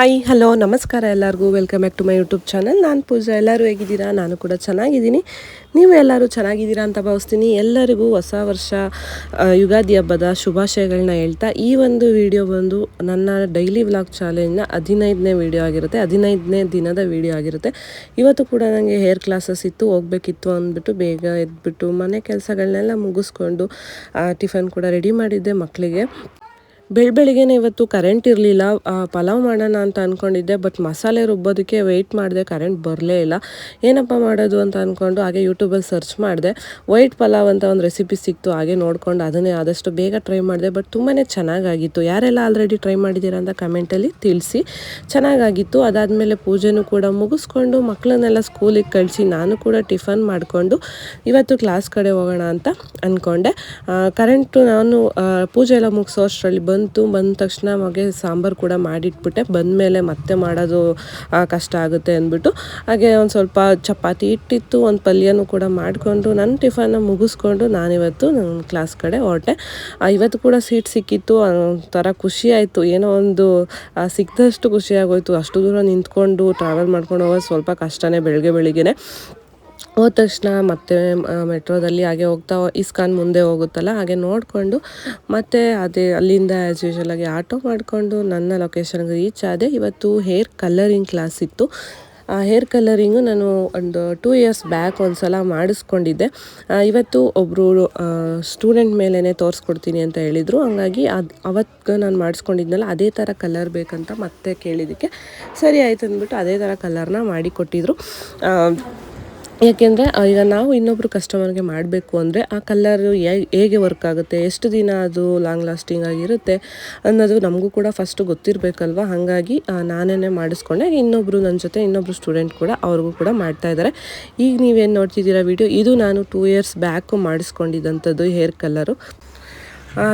Hi hello ನಮಸ್ಕಾರ ಎಲ್ಲರಿಗೂ. Welcome back to my YouTube channel ನಾನು ಪೂಜಾ. ಎಲ್ಲರೂ ಹೇಗಿದ್ದೀರಾ? ನಾನು ಕೂಡ ಚೆನ್ನಾಗಿದ್ದೀನಿ. ನೀವು ಎಲ್ಲರೂ ಚೆನ್ನಾಗಿದ್ದೀರಾ ಅಂತ ಭಾವಿಸ್ತೀನಿ. ಎಲ್ಲರಿಗೂ ಹೊಸ ವರ್ಷ ಯುಗಾದಿ ಹಬ್ಬದ ಶುಭಾಶಯಗಳನ್ನ ಹೇಳ್ತಾ ಈ ಒಂದು ವಿಡಿಯೋ ಬಂದು ನನ್ನ ಡೈಲಿ ವ್ಲಾಗ್ ಚಾಲೆಂಜ್ನ ಹದಿನೈದನೇ ವಿಡಿಯೋ ಆಗಿರುತ್ತೆ. ಹದಿನೈದನೇ ದಿನದ ವಿಡಿಯೋ ಆಗಿರುತ್ತೆ. ಇವತ್ತು ಕೂಡ ನನಗೆ ಹೇರ್ ಕ್ಲಾಸಸ್ ಇತ್ತು. ಹೋಗಬೇಕಿತ್ತು ಅಂದ್ಬಿಟ್ಟು ಬೇಗ ಎದ್ಬಿಟ್ಟು ಮನೆ ಕೆಲಸಗಳನ್ನೆಲ್ಲ ಮುಗಿಸ್ಕೊಂಡು ಟಿಫನ್ ಕೂಡ ರೆಡಿ ಮಾಡಿದ್ದೆ ಮಕ್ಕಳಿಗೆ ಬೆಳ್ ಬೆಳಿಗ್ಗೆನೇ ಇವತ್ತು ಕರೆಂಟ್ ಇರಲಿಲ್ಲ. ಪಲಾವ್ ಮಾಡೋಣ ಅಂತ ಅಂದ್ಕೊಂಡಿದ್ದೆ ಬಟ್ ಮಸಾಲೆ ರುಬ್ಬೋದಕ್ಕೆ ವೆಯ್ಟ್ ಮಾಡಿದೆ ಕರೆಂಟ್ ಬರಲೇ ಇಲ್ಲ. ಏನಪ್ಪ ಮಾಡೋದು ಅಂತ ಅಂದ್ಕೊಂಡು ಹಾಗೆ ಯೂಟ್ಯೂಬಲ್ಲಿ ಸರ್ಚ್ ಮಾಡಿದೆ. ವೈಟ್ ಪಲಾವ್ ಅಂತ ಒಂದು ರೆಸಿಪಿ ಸಿಕ್ತು, ಹಾಗೆ ನೋಡ್ಕೊಂಡು ಅದನ್ನೇ ಆದಷ್ಟು ಬೇಗ ಟ್ರೈ ಮಾಡಿದೆ ಬಟ್ ತುಂಬಾ ಚೆನ್ನಾಗಾಗಿತ್ತು. ಯಾರೆಲ್ಲ ಆಲ್ರೆಡಿ ಟ್ರೈ ಮಾಡಿದ್ದೀರಾ ಅಂತ ಕಮೆಂಟಲ್ಲಿ ತಿಳಿಸಿ. ಚೆನ್ನಾಗಾಗಿತ್ತು. ಅದಾದಮೇಲೆ ಪೂಜೆನೂ ಕೂಡ ಮುಗಿಸ್ಕೊಂಡು ಮಕ್ಕಳನ್ನೆಲ್ಲ ಸ್ಕೂಲಿಗೆ ಕಳಿಸಿ ನಾನು ಕೂಡ ಟಿಫನ್ ಮಾಡಿಕೊಂಡು ಇವತ್ತು ಕ್ಲಾಸ್ ಕಡೆ ಹೋಗೋಣ ಅಂತ ಅಂದ್ಕೊಂಡೆ ಕರೆಂಟು ನಾನು ಪೂಜೆ ಎಲ್ಲ ಮುಗಿಸೋ ಅಷ್ಟರಲ್ಲಿ ಬಂತು, ಬಂದ ತಕ್ಷಣ ಮಗೆ ಸಾಂಬಾರು ಕೂಡ ಮಾಡಿಟ್ಬಿಟ್ಟೆ. ಬಂದಮೇಲೆ ಮತ್ತೆ ಮಾಡೋದು ಕಷ್ಟ ಆಗುತ್ತೆ ಅಂದ್ಬಿಟ್ಟು. ಹಾಗೆ ಒಂದು ಸ್ವಲ್ಪ ಚಪಾತಿ ಇಟ್ಟಿತ್ತು, ಒಂದು ಪಲ್ಯನೂ ಕೂಡ ಮಾಡಿಕೊಂಡು ನನ್ನ ಟಿಫನ್ನ ಮುಗಿಸ್ಕೊಂಡು ನಾನಿವತ್ತು ನನ್ನ ಕ್ಲಾಸ್ ಕಡೆ ಹೊರಟೆ. ಇವತ್ತು ಕೂಡ ಸೀಟ್ ಸಿಕ್ಕಿತ್ತು ಒಂಥರ ಖುಷಿ ಆಯಿತು. ಏನೋ ಒಂದು ಸಿಕ್ಕಿದಷ್ಟು ಖುಷಿಯಾಗೋಯ್ತು ಅಷ್ಟು ದೂರ ನಿಂತ್ಕೊಂಡು ಟ್ರಾವೆಲ್ ಮಾಡ್ಕೊಂಡು ಹೋಗೋದು ಸ್ವಲ್ಪ ಕಷ್ಟನೇ ಬೆಳಗ್ಗೆ ಬೆಳಿಗ್ಗೆನೆ. ಹೋದ ತಕ್ಷಣ ಮತ್ತೆ ಮೆಟ್ರೋದಲ್ಲಿ ಹಾಗೆ ಹೋಗ್ತಾ ಇಸ್ಕಾನ್ ಮುಂದೆ ಹೋಗುತ್ತಲ್ಲ ಹಾಗೆ ನೋಡಿಕೊಂಡು ಮತ್ತೆ ಅದೇ ಅಲ್ಲಿಂದ ಆ್ಯಸ್ ಯೂಶಲ್ ಆಗಿ ಆಟೋ ಮಾಡಿಕೊಂಡು ನನ್ನ ಲೊಕೇಶನ್ಗೆ ರೀಚ್ ಆದೆ. ಇವತ್ತು ಹೇರ್ ಕಲರಿಂಗ್ ಕ್ಲಾಸ್ ಇತ್ತು. ಆ ಹೇರ್ ಕಲರಿಂಗು ನಾನು ಒಂದು ಟೂ ಇಯರ್ಸ್ ಬ್ಯಾಕ್ ಒಂದು ಸಲ ಮಾಡಿಸ್ಕೊಂಡಿದ್ದೆ ಇವತ್ತು ಒಬ್ಬರು ಸ್ಟೂಡೆಂಟ್ ಮೇಲೇ ತೋರಿಸ್ಕೊಡ್ತೀನಿ ಅಂತ ಹೇಳಿದರು. ಹಂಗಾಗಿ ಅದು ಅವತ್ತು ನಾನು ಮಾಡಿಸ್ಕೊಂಡಿದ್ನಲ್ಲ ಅದೇ ಥರ ಕಲರ್ ಬೇಕಂತ ಮತ್ತೆ ಕೇಳಿದ್ದಕ್ಕೆ ಸರಿ ಆಯ್ತು ಅಂದ್ಬಿಟ್ಟು ಅದೇ ಥರ ಕಲರ್ನ ಮಾಡಿ ಕೊಟ್ಟಿದ್ರು. ಆ, ಯಾಕೆಂದರೆ ಈಗ ನಾವು ಇನ್ನೊಬ್ಬರು ಕಸ್ಟಮರ್ಗೆ ಮಾಡಬೇಕು ಅಂದರೆ ಆ ಕಲ್ಲರು ಹೇಗೆ ವರ್ಕ್ ಆಗುತ್ತೆ, ಎಷ್ಟು ದಿನ ಅದು ಲಾಂಗ್ ಲಾಸ್ಟಿಂಗ್ ಆಗಿರುತ್ತೆ ಅನ್ನೋದು ನಮಗೂ ಕೂಡ ಫಸ್ಟು ಗೊತ್ತಿರಬೇಕಲ್ವ? ಹಾಗಾಗಿ ನಾನೇ ಮಾಡಿಸ್ಕೊಂಡೆ. ಇನ್ನೊಬ್ಬರು ನನ್ನ ಜೊತೆ ಇನ್ನೊಬ್ಬರು ಸ್ಟೂಡೆಂಟ್ ಕೂಡ ಅವ್ರಿಗೂ ಕೂಡ ಮಾಡ್ತಾ ಇದ್ದಾರೆ ಈಗ ನೀವೇನು ನೋಡ್ತಿದ್ದೀರಾ ವಿಡಿಯೋ ಇದು ನಾನು ಟೂ ಇಯರ್ಸ್ ಬ್ಯಾಕು ಮಾಡಿಸ್ಕೊಂಡಿದ್ದಂಥದ್ದು ಹೇರ್ ಕಲರು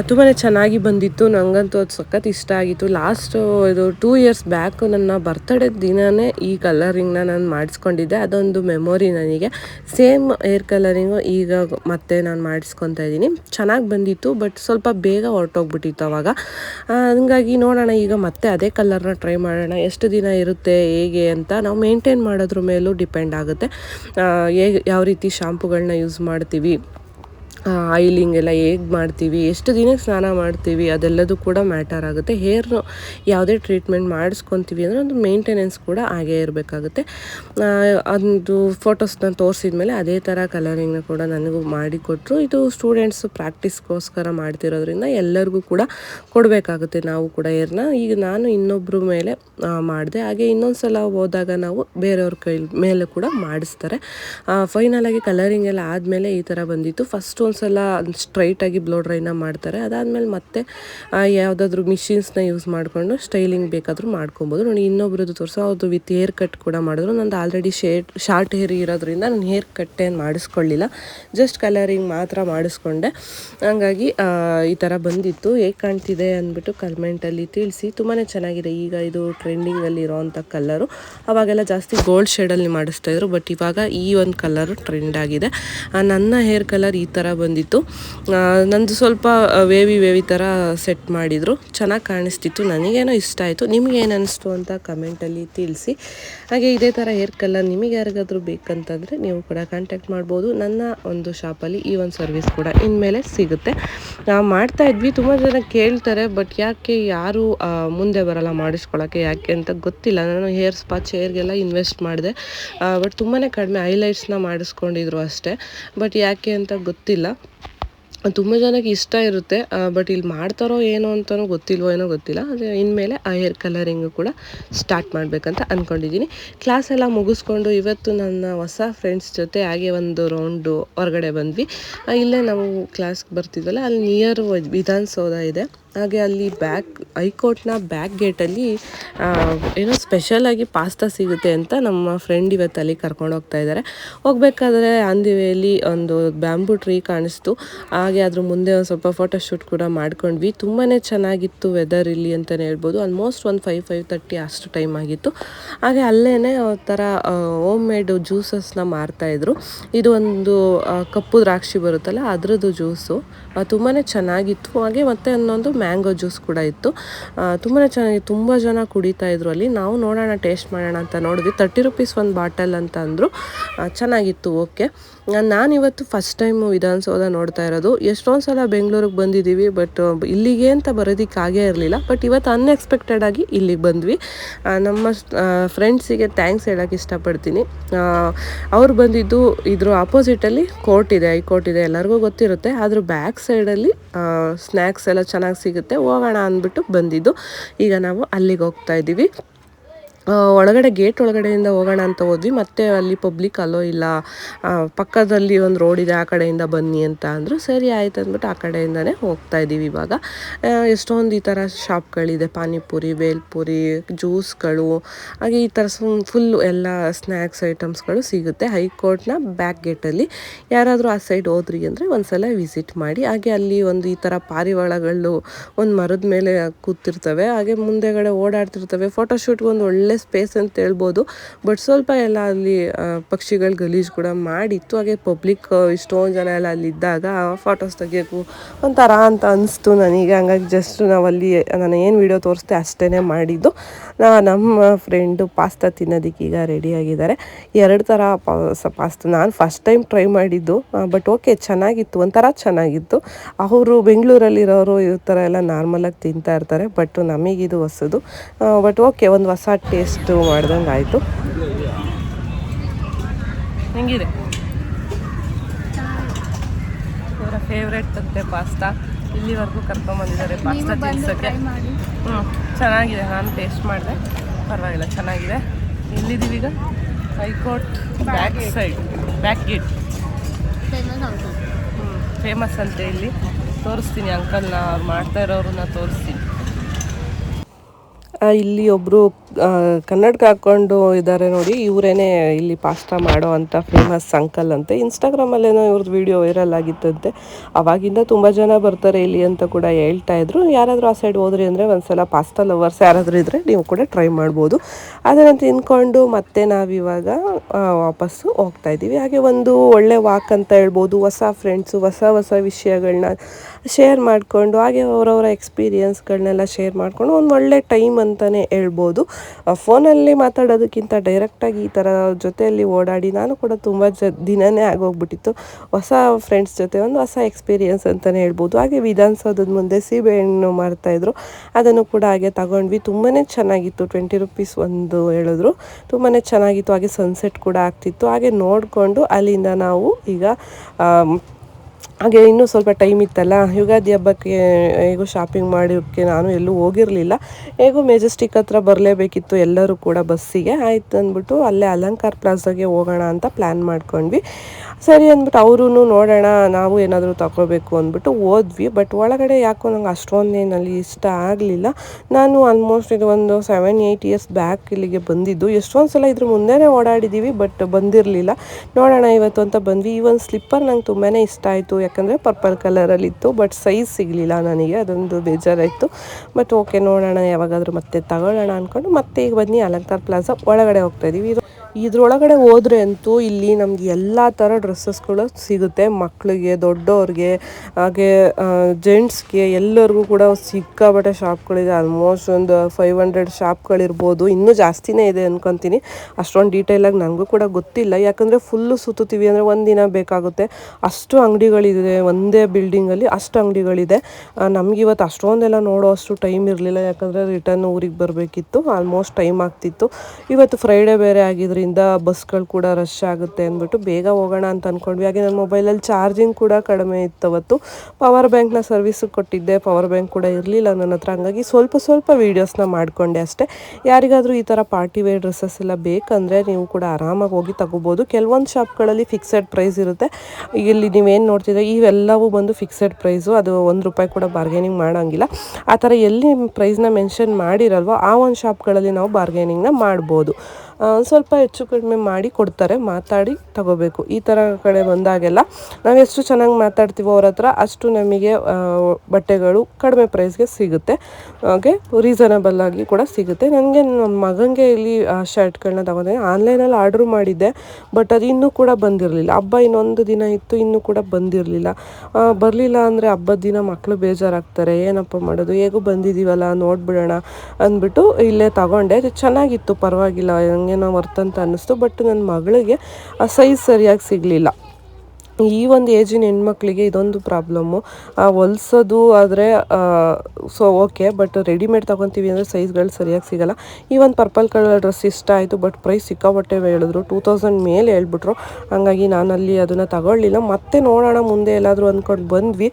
ತುಂಬಾ ಚೆನ್ನಾಗಿ ಬಂದಿತ್ತು. ನನಗಂತೂ ಅದು ಸಖತ್ ಇಷ್ಟ ಆಗಿತ್ತು. ಲಾಸ್ಟು ಇದು ಟೂ ಇಯರ್ಸ್ ಬ್ಯಾಕ್ ನನ್ನ ಬರ್ತಡೇ ದಿನವೇ ಈ ಕಲರಿಂಗ್ನ ನಾನು ಮಾಡಿಸ್ಕೊಂಡಿದ್ದೆ. ಅದೊಂದು ಮೆಮೊರಿ ನನಗೆ. ಸೇಮ್ ಏರ್ ಕಲರಿಂಗು ಈಗ ಮತ್ತೆ ನಾನು ಮಾಡಿಸ್ಕೊತಾ ಇದ್ದೀನಿ. ಚೆನ್ನಾಗಿ ಬಂದಿತ್ತು ಬಟ್ ಸ್ವಲ್ಪ ಬೇಗ ಹೊರಟೋಗ್ಬಿಟ್ಟಿತ್ತು ಅವಾಗ. ಹಂಗಾಗಿ ನೋಡೋಣ, ಈಗ ಮತ್ತೆ ಅದೇ ಕಲರ್ನ ಟ್ರೈ ಮಾಡೋಣ. ಎಷ್ಟು ದಿನ ಇರುತ್ತೆ, ಹೇಗೆ ಅಂತ ನಾವು ಮೇಂಟೈನ್ ಮಾಡೋದ್ರ ಮೇಲೂ ಡಿಪೆಂಡ್ ಆಗುತ್ತೆ. ಹೇಗೆ, ಯಾವ ರೀತಿ ಶಾಂಪುಗಳನ್ನ ಯೂಸ್ ಮಾಡ್ತೀವಿ. ಆಯಿಲಿಂಗ್ ಎಲ್ಲ ಹೇಗೆ ಮಾಡ್ತೀವಿ, ಎಷ್ಟು ದಿನಕ್ಕೆ ಸ್ನಾನ ಮಾಡ್ತೀವಿ, ಅದೆಲ್ಲದೂ ಕೂಡ ಮ್ಯಾಟರ್ ಆಗುತ್ತೆ. ಹೇರ್ನು ಯಾವುದೇ ಟ್ರೀಟ್ಮೆಂಟ್ ಮಾಡಿಸ್ಕೊತೀವಿ ಅಂದರೆ ಒಂದು ಮೇಂಟೆನೆನ್ಸ್ ಕೂಡ ಹಾಗೇ ಇರಬೇಕಾಗುತ್ತೆ. ಒಂದು ಫೋಟೋಸ್ನ ತೋರಿಸಿದ್ಮೇಲೆ ಅದೇ ಥರ ಕಲರಿಂಗ್ನ ಕೂಡ ನನಗೂ ಮಾಡಿಕೊಟ್ರು. ಇದು ಸ್ಟೂಡೆಂಟ್ಸ್ ಪ್ರಾಕ್ಟೀಸ್ಗೋಸ್ಕರ ಮಾಡ್ತಿರೋದ್ರಿಂದ ಎಲ್ಲರಿಗೂ ಕೂಡ ಕೊಡಬೇಕಾಗುತ್ತೆ ನಾವು ಕೂಡ ಏರ್ನ. ಈಗ ನಾನು ಇನ್ನೊಬ್ಬರ ಮೇಲೆ ಮಾಡಿದೆ. ಹಾಗೆ ಇನ್ನೊಂದು ಸಲ ಹೋದಾಗ ನಾವು ಬೇರೆಯವ್ರ ಕೈ ಮೇಲೆ ಕೂಡ ಮಾಡಿಸ್ತಾರೆ. ಫೈನಲ್ ಆಗಿ ಕಲರಿಂಗ್ ಎಲ್ಲ ಆದಮೇಲೆ ಈ ಥರ ಬಂದಿತ್ತು. ಫಸ್ಟ್ ಒಂದು ಸಲ ಸ್ಟ್ರೈಟಾಗಿ ಬ್ಲೋ ಡ್ರೈನ ಮಾಡ್ತಾರೆ. ಅದಾದಮೇಲೆ ಮತ್ತೆ ಯಾವುದಾದ್ರೂ ಮಿಷಿನ್ಸ್ನ ಯೂಸ್ ಮಾಡಿಕೊಂಡು ಸ್ಟೈಲಿಂಗ್ ಬೇಕಾದರೂ ಮಾಡ್ಕೊಬೋದು. ನೋಡಿ, ಇನ್ನೊಬ್ರದ್ದು ತೋರಿಸೋ. ಅವ್ರದ್ದು ವಿತ್ ಹೇರ್ ಕಟ್ ಕೂಡ ಮಾಡಿದ್ರು. ನಂದು ಆಲ್ರೆಡಿ ಶೇಟ್ ಶಾರ್ಟ್ ಹೇರ್ ಇರೋದ್ರಿಂದ ನಾನು ಹೇರ್ ಕಟ್ ಏನು ಮಾಡಿಸ್ಕೊಳ್ಳಿಲ್ಲ. ಜಸ್ಟ್ ಕಲರಿಂಗ್ ಮಾತ್ರ ಮಾಡಿಸ್ಕೊಂಡೆ. ಹಂಗಾಗಿ ಈ ಥರ ಬಂದಿತ್ತು. ಹೇಗೆ ಕಾಣ್ತಿದೆ ಅಂದ್ಬಿಟ್ಟು ಕಮೆಂಟಲ್ಲಿ ತಿಳಿಸಿ. ತುಂಬಾ ಚೆನ್ನಾಗಿದೆ. ಈಗ ಇದು ಟ್ರೆಂಡಿಂಗಲ್ಲಿ ಇರೋವಂಥ ಕಲ್ಲರು ಅವಾಗೆಲ್ಲ ಜಾಸ್ತಿ ಗೋಲ್ಡ್ ಶೇಡಲ್ಲಿ ಮಾಡಿಸ್ತಾ ಇದ್ರು ಬಟ್ ಇವಾಗ ಈ ಒಂದು ಕಲರ್ ಟ್ರೆಂಡ್ ಆಗಿದೆ. ನನ್ನ ಹೇರ್ ಕಲರ್ ಈ ಥರ ಬಂದಿತ್ತು. ನಂದು ಸ್ವಲ್ಪ ವೇವಿ ವೇವಿ ಥರ ಸೆಟ್ ಮಾಡಿದರು. ಚೆನ್ನಾಗಿ ಕಾಣಿಸ್ತಿತ್ತು. ನನಗೇನೋ ಇಷ್ಟ ಆಯಿತು. ನಿಮಗೇನು ಅನಿಸ್ತು ಅಂತ ಕಮೆಂಟಲ್ಲಿ ತಿಳಿಸಿ. ಹಾಗೆ ಇದೇ ಥರ ಹೇರ್ ಕಲರ್ ನಿಮಗೆ ಯಾರಿಗಾದರೂ ಬೇಕಂತಂದರೆ ನೀವು ಕೂಡ ಕಾಂಟ್ಯಾಕ್ಟ್ ಮಾಡ್ಬೋದು. ನನ್ನ ಒಂದು ಶಾಪಲ್ಲಿ ಈ ಒಂದು ಸರ್ವಿಸ್ ಕೂಡ ಇನ್ಮೇಲೆ ಸಿಗುತ್ತೆ. ನಾವು ಮಾಡ್ತಾ ಇದ್ವಿ, ತುಂಬ ಜನ ಕೇಳ್ತಾರೆ ಬಟ್ ಯಾಕೆ ಯಾರು ಮುಂದೆ ಬರಲ್ಲ ಮಾಡಿಸ್ಕೊಳ್ಳೋಕ್ಕೆ ಯಾಕೆ ಅಂತ ಗೊತ್ತಿಲ್ಲ. ನಾನು ಹೇರ್ ಸ್ಪಾ ಚೇರ್ಗೆಲ್ಲ ಇನ್ವೆಸ್ಟ್ ಮಾಡಿದೆ. ಬಟ್ ತುಂಬಾ ಕಡಿಮೆ ಹೈಲೈಟ್ಸ್ನ ಮಾಡಿಸ್ಕೊಂಡಿದ್ರು ಅಷ್ಟೇ. ಬಟ್ ಯಾಕೆ ಅಂತ ಗೊತ್ತಿಲ್ಲ. ತುಂಬ ಜನಕ್ಕೆ ಇಷ್ಟ ಇರುತ್ತೆ ಬಟ್ ಇಲ್ಲಿ ಮಾಡ್ತಾರೋ ಏನೋ ಅಂತಲೂ ಗೊತ್ತಿಲ್ವೋ ಏನೋ ಗೊತ್ತಿಲ್ಲ. ಆದರೆ ಇನ್ಮೇಲೆ ಆ ಹೇರ್ ಕಲರಿಂಗು ಕೂಡ ಸ್ಟಾರ್ಟ್ ಮಾಡಬೇಕಂತ ಅಂದ್ಕೊಂಡಿದ್ದೀನಿ ಕ್ಲಾಸ್ ಎಲ್ಲ ಮುಗಿಸ್ಕೊಂಡು ಇವತ್ತು ನನ್ನ ಹೊಸ ಫ್ರೆಂಡ್ಸ್ ಜೊತೆ ಹಾಗೆ ಒಂದು ರೌಂಡು ಹೊರಗಡೆ ಬಂದ್ವಿ. ಇಲ್ಲೇ ನಾವು ಕ್ಲಾಸ್ಗೆ ಬರ್ತಿದ್ವಲ್ಲ, ಅಲ್ಲಿ ನಿಯರ್ ವಿಧಾನಸೌಧ ಇದೆ. ಹಾಗೆ ಅಲ್ಲಿ ಬ್ಯಾಕ್, ಹೈಕೋರ್ಟ್ನ ಬ್ಯಾಕ್ ಗೇಟಲ್ಲಿ ಏನೋ ಸ್ಪೆಷಲಾಗಿ ಪಾಸ್ತಾ ಸಿಗುತ್ತೆ ಅಂತ ನಮ್ಮ ಫ್ರೆಂಡ್ ಇವತ್ತು ಅಲ್ಲಿ ಕರ್ಕೊಂಡು ಹೋಗ್ತಾ ಇದ್ದಾರೆ. ಹೋಗ್ಬೇಕಾದ್ರೆ ಆನ್ ದಿ ಒಂದು ಬ್ಯಾಂಬು ಟ್ರೀ ಕಾಣಿಸ್ತು. ಹಾಗೆ ಅದ್ರ ಮುಂದೆ ಒಂದು ಸ್ವಲ್ಪ ಫೋಟೋಶೂಟ್ ಕೂಡ ಮಾಡ್ಕೊಂಡ್ವಿ. ತುಂಬಾ ಚೆನ್ನಾಗಿತ್ತು ವೆದರ್ ಇಲ್ಲಿ ಅಂತಲೇ ಹೇಳ್ಬೋದು. ಆಲ್ಮೋಸ್ಟ್ ಒಂದು ಫೈವ್ ಫೈವ್ ತರ್ಟಿ ಅಷ್ಟು ಟೈಮ್ ಆಗಿತ್ತು. ಹಾಗೆ ಅಲ್ಲೇ ಥರ ಹೋಮ್ ಮೇಡ್ ಜ್ಯೂಸಸ್ನ ಮಾರ್ತಾಯಿದ್ರು ಇದು ಒಂದು ಕಪ್ಪು ದ್ರಾಕ್ಷಿ ಬರುತ್ತಲ್ಲ, ಅದರದ್ದು ಜ್ಯೂಸು ತುಂಬಾ ಚೆನ್ನಾಗಿತ್ತು. ಹಾಗೆ ಮತ್ತೆ ಇನ್ನೊಂದು ಮ್ಯಾಂಗೋ ಜ್ಯೂಸ್ ಕೂಡ ಇತ್ತು. ತುಂಬಾ ಚೆನ್ನಾಗಿ ತುಂಬ ಜನ ಕುಡಿತಾ ಇದ್ರು ಅಲ್ಲಿ. ನಾವು ನೋಡೋಣ, ಟೇಸ್ಟ್ ಮಾಡೋಣ ಅಂತ ನೋಡಿದ್ವಿ. ತರ್ಟಿ ರುಪೀಸ್ ಒಂದು ಬಾಟಲ್ ಅಂತ ಅಂದರು. ಚೆನ್ನಾಗಿತ್ತು, ಓಕೆ. ನಾನಿವತ್ತು ಫಸ್ಟ್ ಟೈಮು ವಿಧಾನಸೌಧ ನೋಡ್ತಾ ಇರೋದು. ಎಷ್ಟೊಂದು ಸಲ ಬೆಂಗಳೂರಿಗೆ ಬಂದಿದ್ದೀವಿ ಬಟ್ ಇಲ್ಲಿಗೆ ಅಂತ ಬರೋದಕ್ಕಾಗೇ ಇರಲಿಲ್ಲ. ಬಟ್ ಇವತ್ತು ಅನ್ಎಕ್ಸ್ಪೆಕ್ಟೆಡ್ ಆಗಿ ಇಲ್ಲಿಗೆ ಬಂದ್ವಿ. ನಮ್ಮ ಫ್ರೆಂಡ್ಸಿಗೆ ಥ್ಯಾಂಕ್ಸ್ ಹೇಳೋಕೆ ಇಷ್ಟಪಡ್ತೀನಿ. ಅವ್ರು ಬಂದಿದ್ದು ಇದ್ರ ಆಪೋಸಿಟಲ್ಲಿ ಕೋರ್ಟ್ ಇದೆ ಐ ಕೋರ್ಟ್ ಇದೆ, ಎಲ್ಲರಿಗೂ ಗೊತ್ತಿರುತ್ತೆ. ಆದರೂ ಬ್ಯಾಕ್ ಸೈಡಲ್ಲಿ ಸ್ನ್ಯಾಕ್ಸ್ ಎಲ್ಲ ಚೆನ್ನಾಗಿ ಸಿಗುತ್ತೆ. ಹೋಗೋಣ ಅಂದ್ಬಿಟ್ಟು ಬಂದಿದ್ದು. ಈಗ ನಾವು ಅಲ್ಲಿಗೆ ಹೋಗ್ತಾ ಇದ್ದೀವಿ. ಒಳಗಡೆ ಗೇಟ್ ಒಳಗಡೆಯಿಂದ ಹೋಗೋಣ ಅಂತ ಹೋದ್ವಿ. ಮತ್ತೆ ಅಲ್ಲಿ ಪಬ್ಲಿಕ್ ಅಲ್ಲೋ ಇಲ್ಲ ಪಕ್ಕದಲ್ಲಿ ಒಂದು ರೋಡ್ ಇದೆ, ಆ ಕಡೆಯಿಂದ ಬನ್ನಿ ಅಂತ ಅಂದರು. ಸರಿ ಆಯ್ತು ಅಂದ್ಬಿಟ್ಟು ಆ ಕಡೆಯಿಂದನೇ ಹೋಗ್ತಾ ಇದ್ದೀವಿ ಇವಾಗ. ಎಷ್ಟೊಂದು ಈ ಥರ ಶಾಪ್ಗಳಿದೆ. ಪಾನಿಪುರಿ, ಬೇಲ್ಪುರಿ ಜ್ಯೂಸ್ಗಳು ಹಾಗೆ ಈ ಥರ ಫುಲ್ಲು ಎಲ್ಲ ಸ್ನ್ಯಾಕ್ಸ್ ಐಟಮ್ಸ್ಗಳು ಸಿಗುತ್ತೆ. ಹೈಕೋರ್ಟ್ನ ಬ್ಯಾಕ್ ಗೇಟಲ್ಲಿ ಯಾರಾದರೂ ಆ ಸೈಡ್ ಹೋದ್ರಿ ಅಂದರೆ ಒಂದ್ಸಲ ವಿಸಿಟ್ ಮಾಡಿ. ಹಾಗೆ ಅಲ್ಲಿ ಒಂದು ಈ ಥರ ಪಾರಿವಾಳಗಳು ಒಂದು ಮರದ ಮೇಲೆ ಕೂತಿರ್ತವೆ. ಹಾಗೆ ಮುಂದೆಗಡೆ ಓಡಾಡ್ತಿರ್ತವೆ. ಫೋಟೋಶೂಟ್ಗೆ ಒಂದು ಒಳ್ಳೆ ಸ್ಪೇಸ್ ಅಂತ ಹೇಳ್ಬೋದು. ಬಟ್ ಸ್ವಲ್ಪ ಎಲ್ಲ ಅಲ್ಲಿ ಪಕ್ಷಿಗಳು ಗಲೀಜು ಕೂಡ ಮಾಡಿತ್ತು. ಹಾಗೆ ಪಬ್ಲಿಕ್ ಇಷ್ಟೊಂದು ಜನ ಎಲ್ಲ ಅಲ್ಲಿದ್ದಾಗ ಫೋಟೋಸ್ ತೆಗಿಯೋಕ್ಕೂ ಒಂಥರ ಅಂತ ಅನಿಸ್ತು ನನಗೆ. ಹಂಗಾಗಿ ಜಸ್ಟ್ ನಾವಲ್ಲಿ ನಾನು ಏನು ವಿಡಿಯೋ ತೋರಿಸ್ತೆ ಅಷ್ಟೇ ಮಾಡಿದ್ದು. ನಮ್ಮ ಫ್ರೆಂಡು ಪಾಸ್ತಾ ತಿನ್ನೋದಕ್ಕೆ ಈಗ ರೆಡಿಯಾಗಿದ್ದಾರೆ ಎರಡು ಥರ ಪಾಸ್ತಾ ನಾನು ಫಸ್ಟ್ ಟೈಮ್ ಟ್ರೈ ಮಾಡಿದ್ದು. ಬಟ್ ಓಕೆ ಚೆನ್ನಾಗಿತ್ತು. ಒಂಥರ ಚೆನ್ನಾಗಿತ್ತು. ಅವರು ಬೆಂಗಳೂರಲ್ಲಿರೋರು ಈ ಥರ ಎಲ್ಲ ನಾರ್ಮಲಾಗಿ ತಿಂತಾ ಇರ್ತಾರೆ ಬಟ್ ನಮಗಿದು ಹೊಸದು. ಬಟ್ ಓಕೆ ಒಂದು ಹೊಸ ಟೇಸ್ಟು ಮಾಡ್ದಂಗೆ ಆಯಿತು. ಹೆಂಗಿದೆ? ಇವರ ಫೇವ್ರೆಟ್ ಅಂತೆ ಪಾಸ್ತಾ ಇಲ್ಲಿವರೆಗೂ ಕರ್ಕೊಂಬಂದಿದ್ದಾರೆ ಪಾಸ್ತಾ ತಿನ್ಸೋಕ್ಕೆ ಹ್ಞೂ ಚೆನ್ನಾಗಿದೆ ನಾನು ಟೇಸ್ಟ್ ಮಾಡಿದೆ. ಪರವಾಗಿಲ್ಲ ಚೆನ್ನಾಗಿದೆ. ಎಲ್ಲಿದ್ದೀವಿ ಈಗ high court back side back gate famous ಅಂತೆ ಇಲ್ಲಿ. ತೋರಿಸ್ತೀನಿ ಅಂಕಲ್ನ ಅವ್ರು ಮಾಡ್ತಾ ಇರೋರನ್ನ ತೋರಿಸ್ತೀನಿ. ಇಲ್ಲಿ ಒಬ್ಬರು ಕನ್ನಡಕ ಹಾಕ್ಕೊಂಡು ಇದ್ದಾರೆ ನೋಡಿ, ಇವರೇನೆ ಇಲ್ಲಿ ಪಾಸ್ತಾ ಮಾಡೋ ಅಂತ ಫೇಮಸ್ ಅಂಕಲ್ ಅಂತೆ. ಇನ್ಸ್ಟಾಗ್ರಾಮಲ್ಲೇನೋ ಇವ್ರದ್ದು ವಿಡಿಯೋ ವೈರಲ್ ಆಗಿತ್ತಂತೆ. ಅವಾಗಿಂದ ತುಂಬ ಜನ ಬರ್ತಾರೆ ಇಲ್ಲಿ ಅಂತ ಕೂಡ ಹೇಳ್ತಾ ಇದ್ರು. ಯಾರಾದರೂ ಆ ಸೈಡ್ ಹೋದ್ರಿ ಅಂದರೆ ಒಂದ್ಸಲ ಪಾಸ್ತಾ ಲವರ್ಸ್ ಯಾರಾದರೂ ಇದ್ದರೆ ನೀವು ಕೂಡ ಟ್ರೈ ಮಾಡ್ಬೋದು. ಅದನ್ನು ತಿನ್ಕೊಂಡು ಮತ್ತೆ ನಾವಿವಾಗ ವಾಪಸ್ಸು ಹೋಗ್ತಾ ಇದ್ದೀವಿ ಹಾಗೆ ಒಂದು ಒಳ್ಳೆ ವಾಕ್ ಅಂತ ಹೇಳ್ಬೋದು. ಹೊಸ ಫ್ರೆಂಡ್ಸು ಹೊಸ ಹೊಸ ವಿಷಯಗಳನ್ನ ಶೇರ್ ಮಾಡಿಕೊಂಡು, ಹಾಗೆ ಅವರವರ ಎಕ್ಸ್ಪೀರಿಯನ್ಸ್ಗಳನ್ನೆಲ್ಲ ಶೇರ್ ಮಾಡಿಕೊಂಡು, ಒಂದು ಒಳ್ಳೆ ಟೈಮ್ ಅಂತಲೇ ಹೇಳ್ಬೋದು. ಫೋನಲ್ಲಿ ಮಾತಾಡೋದಕ್ಕಿಂತ ಡೈರೆಕ್ಟಾಗಿ ಈ ಥರ ಜೊತೆಯಲ್ಲಿ ಓಡಾಡಿ ನಾನು ಕೂಡ ತುಂಬ ಜ, ದಿನನೇ ಆಗೋಗ್ಬಿಟ್ಟಿತ್ತು. ಹೊಸ ಫ್ರೆಂಡ್ಸ್ ಜೊತೆ ಒಂದು ಹೊಸ ಎಕ್ಸ್ಪೀರಿಯನ್ಸ್ ಅಂತಲೇ ಹೇಳ್ಬೋದು. ಹಾಗೆ ವಿಧಾನಸೌಧದ ಮುಂದೆ ಸೀಬೆಹಣ್ಣು ಮಾರ್ತಾಯಿದ್ರು ಅದನ್ನು ಕೂಡ ಹಾಗೆ ತಗೊಂಡ್ವಿ. ತುಂಬಾ ಚೆನ್ನಾಗಿತ್ತು. ಟ್ವೆಂಟಿ ರುಪೀಸ್ ಒಂದು ಹೇಳಿದ್ರು. ತುಂಬಾ ಚೆನ್ನಾಗಿತ್ತು. ಹಾಗೆ ಸನ್ಸೆಟ್ ಕೂಡ ಆಗ್ತಿತ್ತು. ಹಾಗೆ ನೋಡಿಕೊಂಡು ಅಲ್ಲಿಂದ ನಾವು ಈಗ ಹಾಗೆ ಇನ್ನೂ ಸ್ವಲ್ಪ ಟೈಮ್ ಇತ್ತಲ್ಲ, ಯುಗಾದಿ ಹಬ್ಬಕ್ಕೆ ಹೇಗೂ ಶಾಪಿಂಗ್ ಮಾಡೋಕ್ಕೆ ನಾನು ಎಲ್ಲೂ ಹೋಗಿರಲಿಲ್ಲ. ಹೇಗೂ ಮೆಜೆಸ್ಟಿಕ್ ಹತ್ರ ಬರಲೇಬೇಕಿತ್ತು ಎಲ್ಲರೂ ಕೂಡ ಬಸ್ಸಿಗೆ. ಆಯ್ತು ಅಂದ್ಬಿಟ್ಟು ಅಲ್ಲೇ ಅಲಂಕಾರ ಪ್ಲಾಜಾಗೆ ಹೋಗೋಣ ಅಂತ ಪ್ಲ್ಯಾನ್ ಮಾಡ್ಕೊಂಡ್ವಿ. ಸರಿ ಅಂದ್ಬಿಟ್ಟು ಅವರೂ ನೋಡೋಣ, ನಾವು ಏನಾದರೂ ತಗೋಬೇಕು ಅಂದ್ಬಿಟ್ಟು ಹೋದ್ವಿ. ಬಟ್ ಒಳಗಡೆ ಯಾಕೋ ನಂಗೆ ಅಷ್ಟೊಂದೇನಲ್ಲಿ ಇಷ್ಟ ಆಗಲಿಲ್ಲ. ನಾನು ಆಲ್ಮೋಸ್ಟ್ ಇದು ಒಂದು ಸೆವೆನ್ ಏಯ್ಟ್ ಇಯರ್ಸ್ ಬ್ಯಾಕ್ ಇಲ್ಲಿಗೆ ಬಂದಿದ್ದು. ಎಷ್ಟೊಂದು ಸಲ ಇದ್ರ ಮುಂದೆನೇ ಓಡಾಡಿದ್ದೀವಿ ಬಟ್ ಬಂದಿರಲಿಲ್ಲ. ನೋಡೋಣ ಇವತ್ತು ಅಂತ ಬಂದ್ವಿ. ಈ ಒಂದು ಸ್ಲಿಪ್ಪರ್ ನಂಗೆ ತುಂಬಾ ಇಷ್ಟ ಆಯಿತು. ಯಾಕಂದರೆ ಪರ್ಪಲ್ ಕಲರಲ್ಲಿತ್ತು ಬಟ್ ಸೈಜ್ ಸಿಗಲಿಲ್ಲ ನನಗೆ, ಅದೊಂದು ಬೇಜಾರಾಯಿತು. ಬಟ್ ಓಕೆ ನೋಡೋಣ, ಯಾವಾಗಾದರೂ ಮತ್ತೆ ತಗೊಳ್ಳೋಣ ಅಂದ್ಕೊಂಡು ಮತ್ತೆ ಈಗ ಬನ್ನಿ, ಅಲಂಕಾರ್ ಪ್ಲಾಜಾ ಒಳಗಡೆ ಹೋಗ್ತಾ ಇದೀವಿ. ಇದು ಇದ್ರೊಳಗಡೆ ಹೋದ್ರೆ ಅಂತೂ ಇಲ್ಲಿ ನಮ್ಗೆ ಎಲ್ಲ ಥರ ಡ್ರೆಸ್ಸಸ್ಗಳು ಸಿಗುತ್ತೆ. ಮಕ್ಕಳಿಗೆ ದೊಡ್ಡವ್ರಿಗೆ ಹಾಗೆ ಜೆಂಟ್ಸ್ಗೆ ಎಲ್ಲರಿಗೂ ಕೂಡ ಸಿಕ್ಕಾಬಟ್ಟೆ ಶಾಪ್ಗಳಿದೆ. ಆಲ್ಮೋಸ್ಟ್ ಒಂದು ಫೈವ್ ಹಂಡ್ರೆಡ್ ಶಾಪ್ಗಳಿರ್ಬೋದು. ಇನ್ನೂ ಜಾಸ್ತಿನೇ ಇದೆ ಅನ್ಕೊತೀನಿ. ಅಷ್ಟೊಂದು ಡೀಟೇಲಾಗಿ ನನಗೂ ಕೂಡ ಗೊತ್ತಿಲ್ಲ. ಯಾಕಂದರೆ ಫುಲ್ಲು ಸುತ್ತುತ್ತೀವಿ ಅಂದರೆ ಒಂದಿನ ದಿನ ಬೇಕಾಗುತ್ತೆ. ಅಷ್ಟು ಅಂಗಡಿಗಳಿದೆ. ಒಂದೇ ಬಿಲ್ಡಿಂಗಲ್ಲಿ ಅಷ್ಟು ಅಂಗಡಿಗಳಿದೆ. ನಮ್ಗೆ ಇವತ್ತು ಅಷ್ಟೊಂದೆಲ್ಲ ನೋಡೋ ಅಷ್ಟು ಟೈಮ್ ಇರಲಿಲ್ಲ. ಯಾಕಂದರೆ ರಿಟರ್ನ್ ಊರಿಗೆ ಬರಬೇಕಿತ್ತು. ಆಲ್ಮೋಸ್ಟ್ ಟೈಮ್ ಆಗ್ತಿತ್ತು. ಇವತ್ತು ಫ್ರೈಡೇ ಬೇರೆ ಆಗಿದ್ರಿಂದ ಬಸ್ಗಳು ಕೂಡ ರಶ್ ಆಗುತ್ತೆ ಅಂದ್ಬಿಟ್ಟು ಬೇಗ ಹೋಗೋಣ ಅಂತ ಅಂದ್ಕೊಂಡ್ವಿ ಹಾಗೆ ನನ್ನ ಮೊಬೈಲಲ್ಲಿ ಚಾರ್ಜಿಂಗ್ ಕೂಡ ಕಡಿಮೆ ಇತ್ತು ಅವತ್ತು ಪವರ್ ಬ್ಯಾಂಕ್ನ ಸರ್ವಿಸ್ ಕೊಟ್ಟಿದ್ದೆ. ಪವರ್ ಬ್ಯಾಂಕ್ ಕೂಡ ಇರಲಿಲ್ಲ ನನ್ನ ಹತ್ರ. ಹಂಗಾಗಿ ಸ್ವಲ್ಪ ಸ್ವಲ್ಪ ವೀಡಿಯೋಸ್ನ ಮಾಡಿಕೊಂಡೆ ಅಷ್ಟೇ. ಯಾರಿಗಾದರೂ ಈ ಥರ ಪಾರ್ಟಿ ವೇರ್ ಡ್ರೆಸ್ಸಸ್ ಎಲ್ಲ ಬೇಕಂದರೆ ನೀವು ಕೂಡ ಆರಾಮಾಗಿ ಹೋಗಿ ತಗೋಬೋದು. ಕೆಲವೊಂದು ಶಾಪ್ಗಳಲ್ಲಿ ಫಿಕ್ಸೆಡ್ ಪ್ರೈಸ್ ಇರುತ್ತೆ. ಇಲ್ಲಿ ನೀವೇನು ನೋಡ್ತಿದ್ರೆ ಇವೆಲ್ಲವೂ ಬಂದು ಫಿಕ್ಸೆಡ್ ಪ್ರೈಸು ಅದು ಒಂದು ರೂಪಾಯಿ ಕೂಡ ಬಾರ್ಗೇನಿಂಗ್ ಮಾಡೋಂಗಿಲ್ಲ. ಆ ಥರ ಎಲ್ಲಿ ಪ್ರೈಸ್ನ ಮೆನ್ಷನ್ ಮಾಡಿರಲ್ವೋ ಆ ಒಂದು ಶಾಪ್ಗಳಲ್ಲಿ ನಾವು ಬಾರ್ಗೇನಿಂಗ್ನ ಮಾಡ್ಬೋದು. ಸ್ವಲ್ಪ ಹೆಚ್ಚು ಕಡಿಮೆ ಮಾಡಿ ಕೊಡ್ತಾರೆ, ಮಾತಾಡಿ ತಗೋಬೇಕು. ಈ ಥರ ಕಡೆ ಬಂದಾಗೆಲ್ಲ ನಾವು ಚೆನ್ನಾಗಿ ಮಾತಾಡ್ತೀವೋ ಅವ್ರ ಹತ್ರ ಅಷ್ಟು ನಮಗೆ ಬಟ್ಟೆಗಳು ಕಡಿಮೆ ಪ್ರೈಸ್ಗೆ ಸಿಗುತ್ತೆ. ಹಾಗೆ ರೀಸನಬಲ್ ಆಗಿ ಕೂಡ ಸಿಗುತ್ತೆ. ನನಗೆ ನನ್ನ ಮಗನಿಗೆ ಇಲ್ಲಿ ಶರ್ಟ್ಗಳನ್ನ ತಗೊಂಡೆ. ಆನ್ಲೈನಲ್ಲಿ ಆರ್ಡ್ರ್ ಮಾಡಿದ್ದೆ ಬಟ್ ಅದು ಇನ್ನೂ ಕೂಡ ಬಂದಿರಲಿಲ್ಲ. ಹಬ್ಬ ಇನ್ನೊಂದು ದಿನ ಇತ್ತು, ಇನ್ನೂ ಕೂಡ ಬಂದಿರಲಿಲ್ಲ. ಬರಲಿಲ್ಲ ಅಂದರೆ ಹಬ್ಬದ ದಿನ ಮಕ್ಕಳು ಬೇಜಾರಾಗ್ತಾರೆ. ಏನಪ್ಪ ಮಾಡೋದು? ಹೇಗೂ ಬಂದಿದ್ದೀವಲ್ಲ ನೋಡಿಬಿಡೋಣ ಅಂದ್ಬಿಟ್ಟು ಇಲ್ಲೇ ತಗೊಂಡೆ. ಚೆನ್ನಾಗಿತ್ತು, ಪರವಾಗಿಲ್ಲ. ಹಂಗೇನೋ ವರ್ತಂತ ಅನ್ನಿಸ್ತು ಬಟ್ ನನ್ನ ಮಗಳಿಗೆ ಆ ಸೈಜ್ ಸರಿಯಾಗಿ ಸಿಗಲಿಲ್ಲ. ಈ ಒಂದು ಏಜಿನ ಹೆಣ್ಮಕ್ಳಿಗೆ ಇದೊಂದು ಪ್ರಾಬ್ಲಮ್ಮು ಹೊಲ್ಸೋದು ಆದರೆ ಸೊ ಓಕೆ ಬಟ್ ರೆಡಿಮೇಡ್ ತೊಗೊತೀವಿ ಅಂದರೆ ಸೈಜ್ಗಳು ಸರಿಯಾಗಿ ಸಿಗಲ್ಲ. ಈ ಒಂದು ಪರ್ಪಲ್ ಕಲರ್ ಡ್ರೆಸ್ ಇಷ್ಟ ಆಯಿತು ಬಟ್ ಪ್ರೈಸ್ ಸಿಕ್ಕಾಪಟ್ಟೆ ಹೇಳಿದ್ರು. ಟೂ ತೌಸಂಡ್ ಮೇಲೆ ಹೇಳ್ಬಿಟ್ರು. ಹಾಗಾಗಿ ನಾನು ಅಲ್ಲಿ ಅದನ್ನು ತಗೊಳ್ಳಿಲ್ಲ. ಮತ್ತೆ ನೋಡೋಣ, ಮುಂದೆ ಎಲ್ಲಾದರೂ ಅಂದ್ಕೊಂಡು ಬಂದ್ವಿ.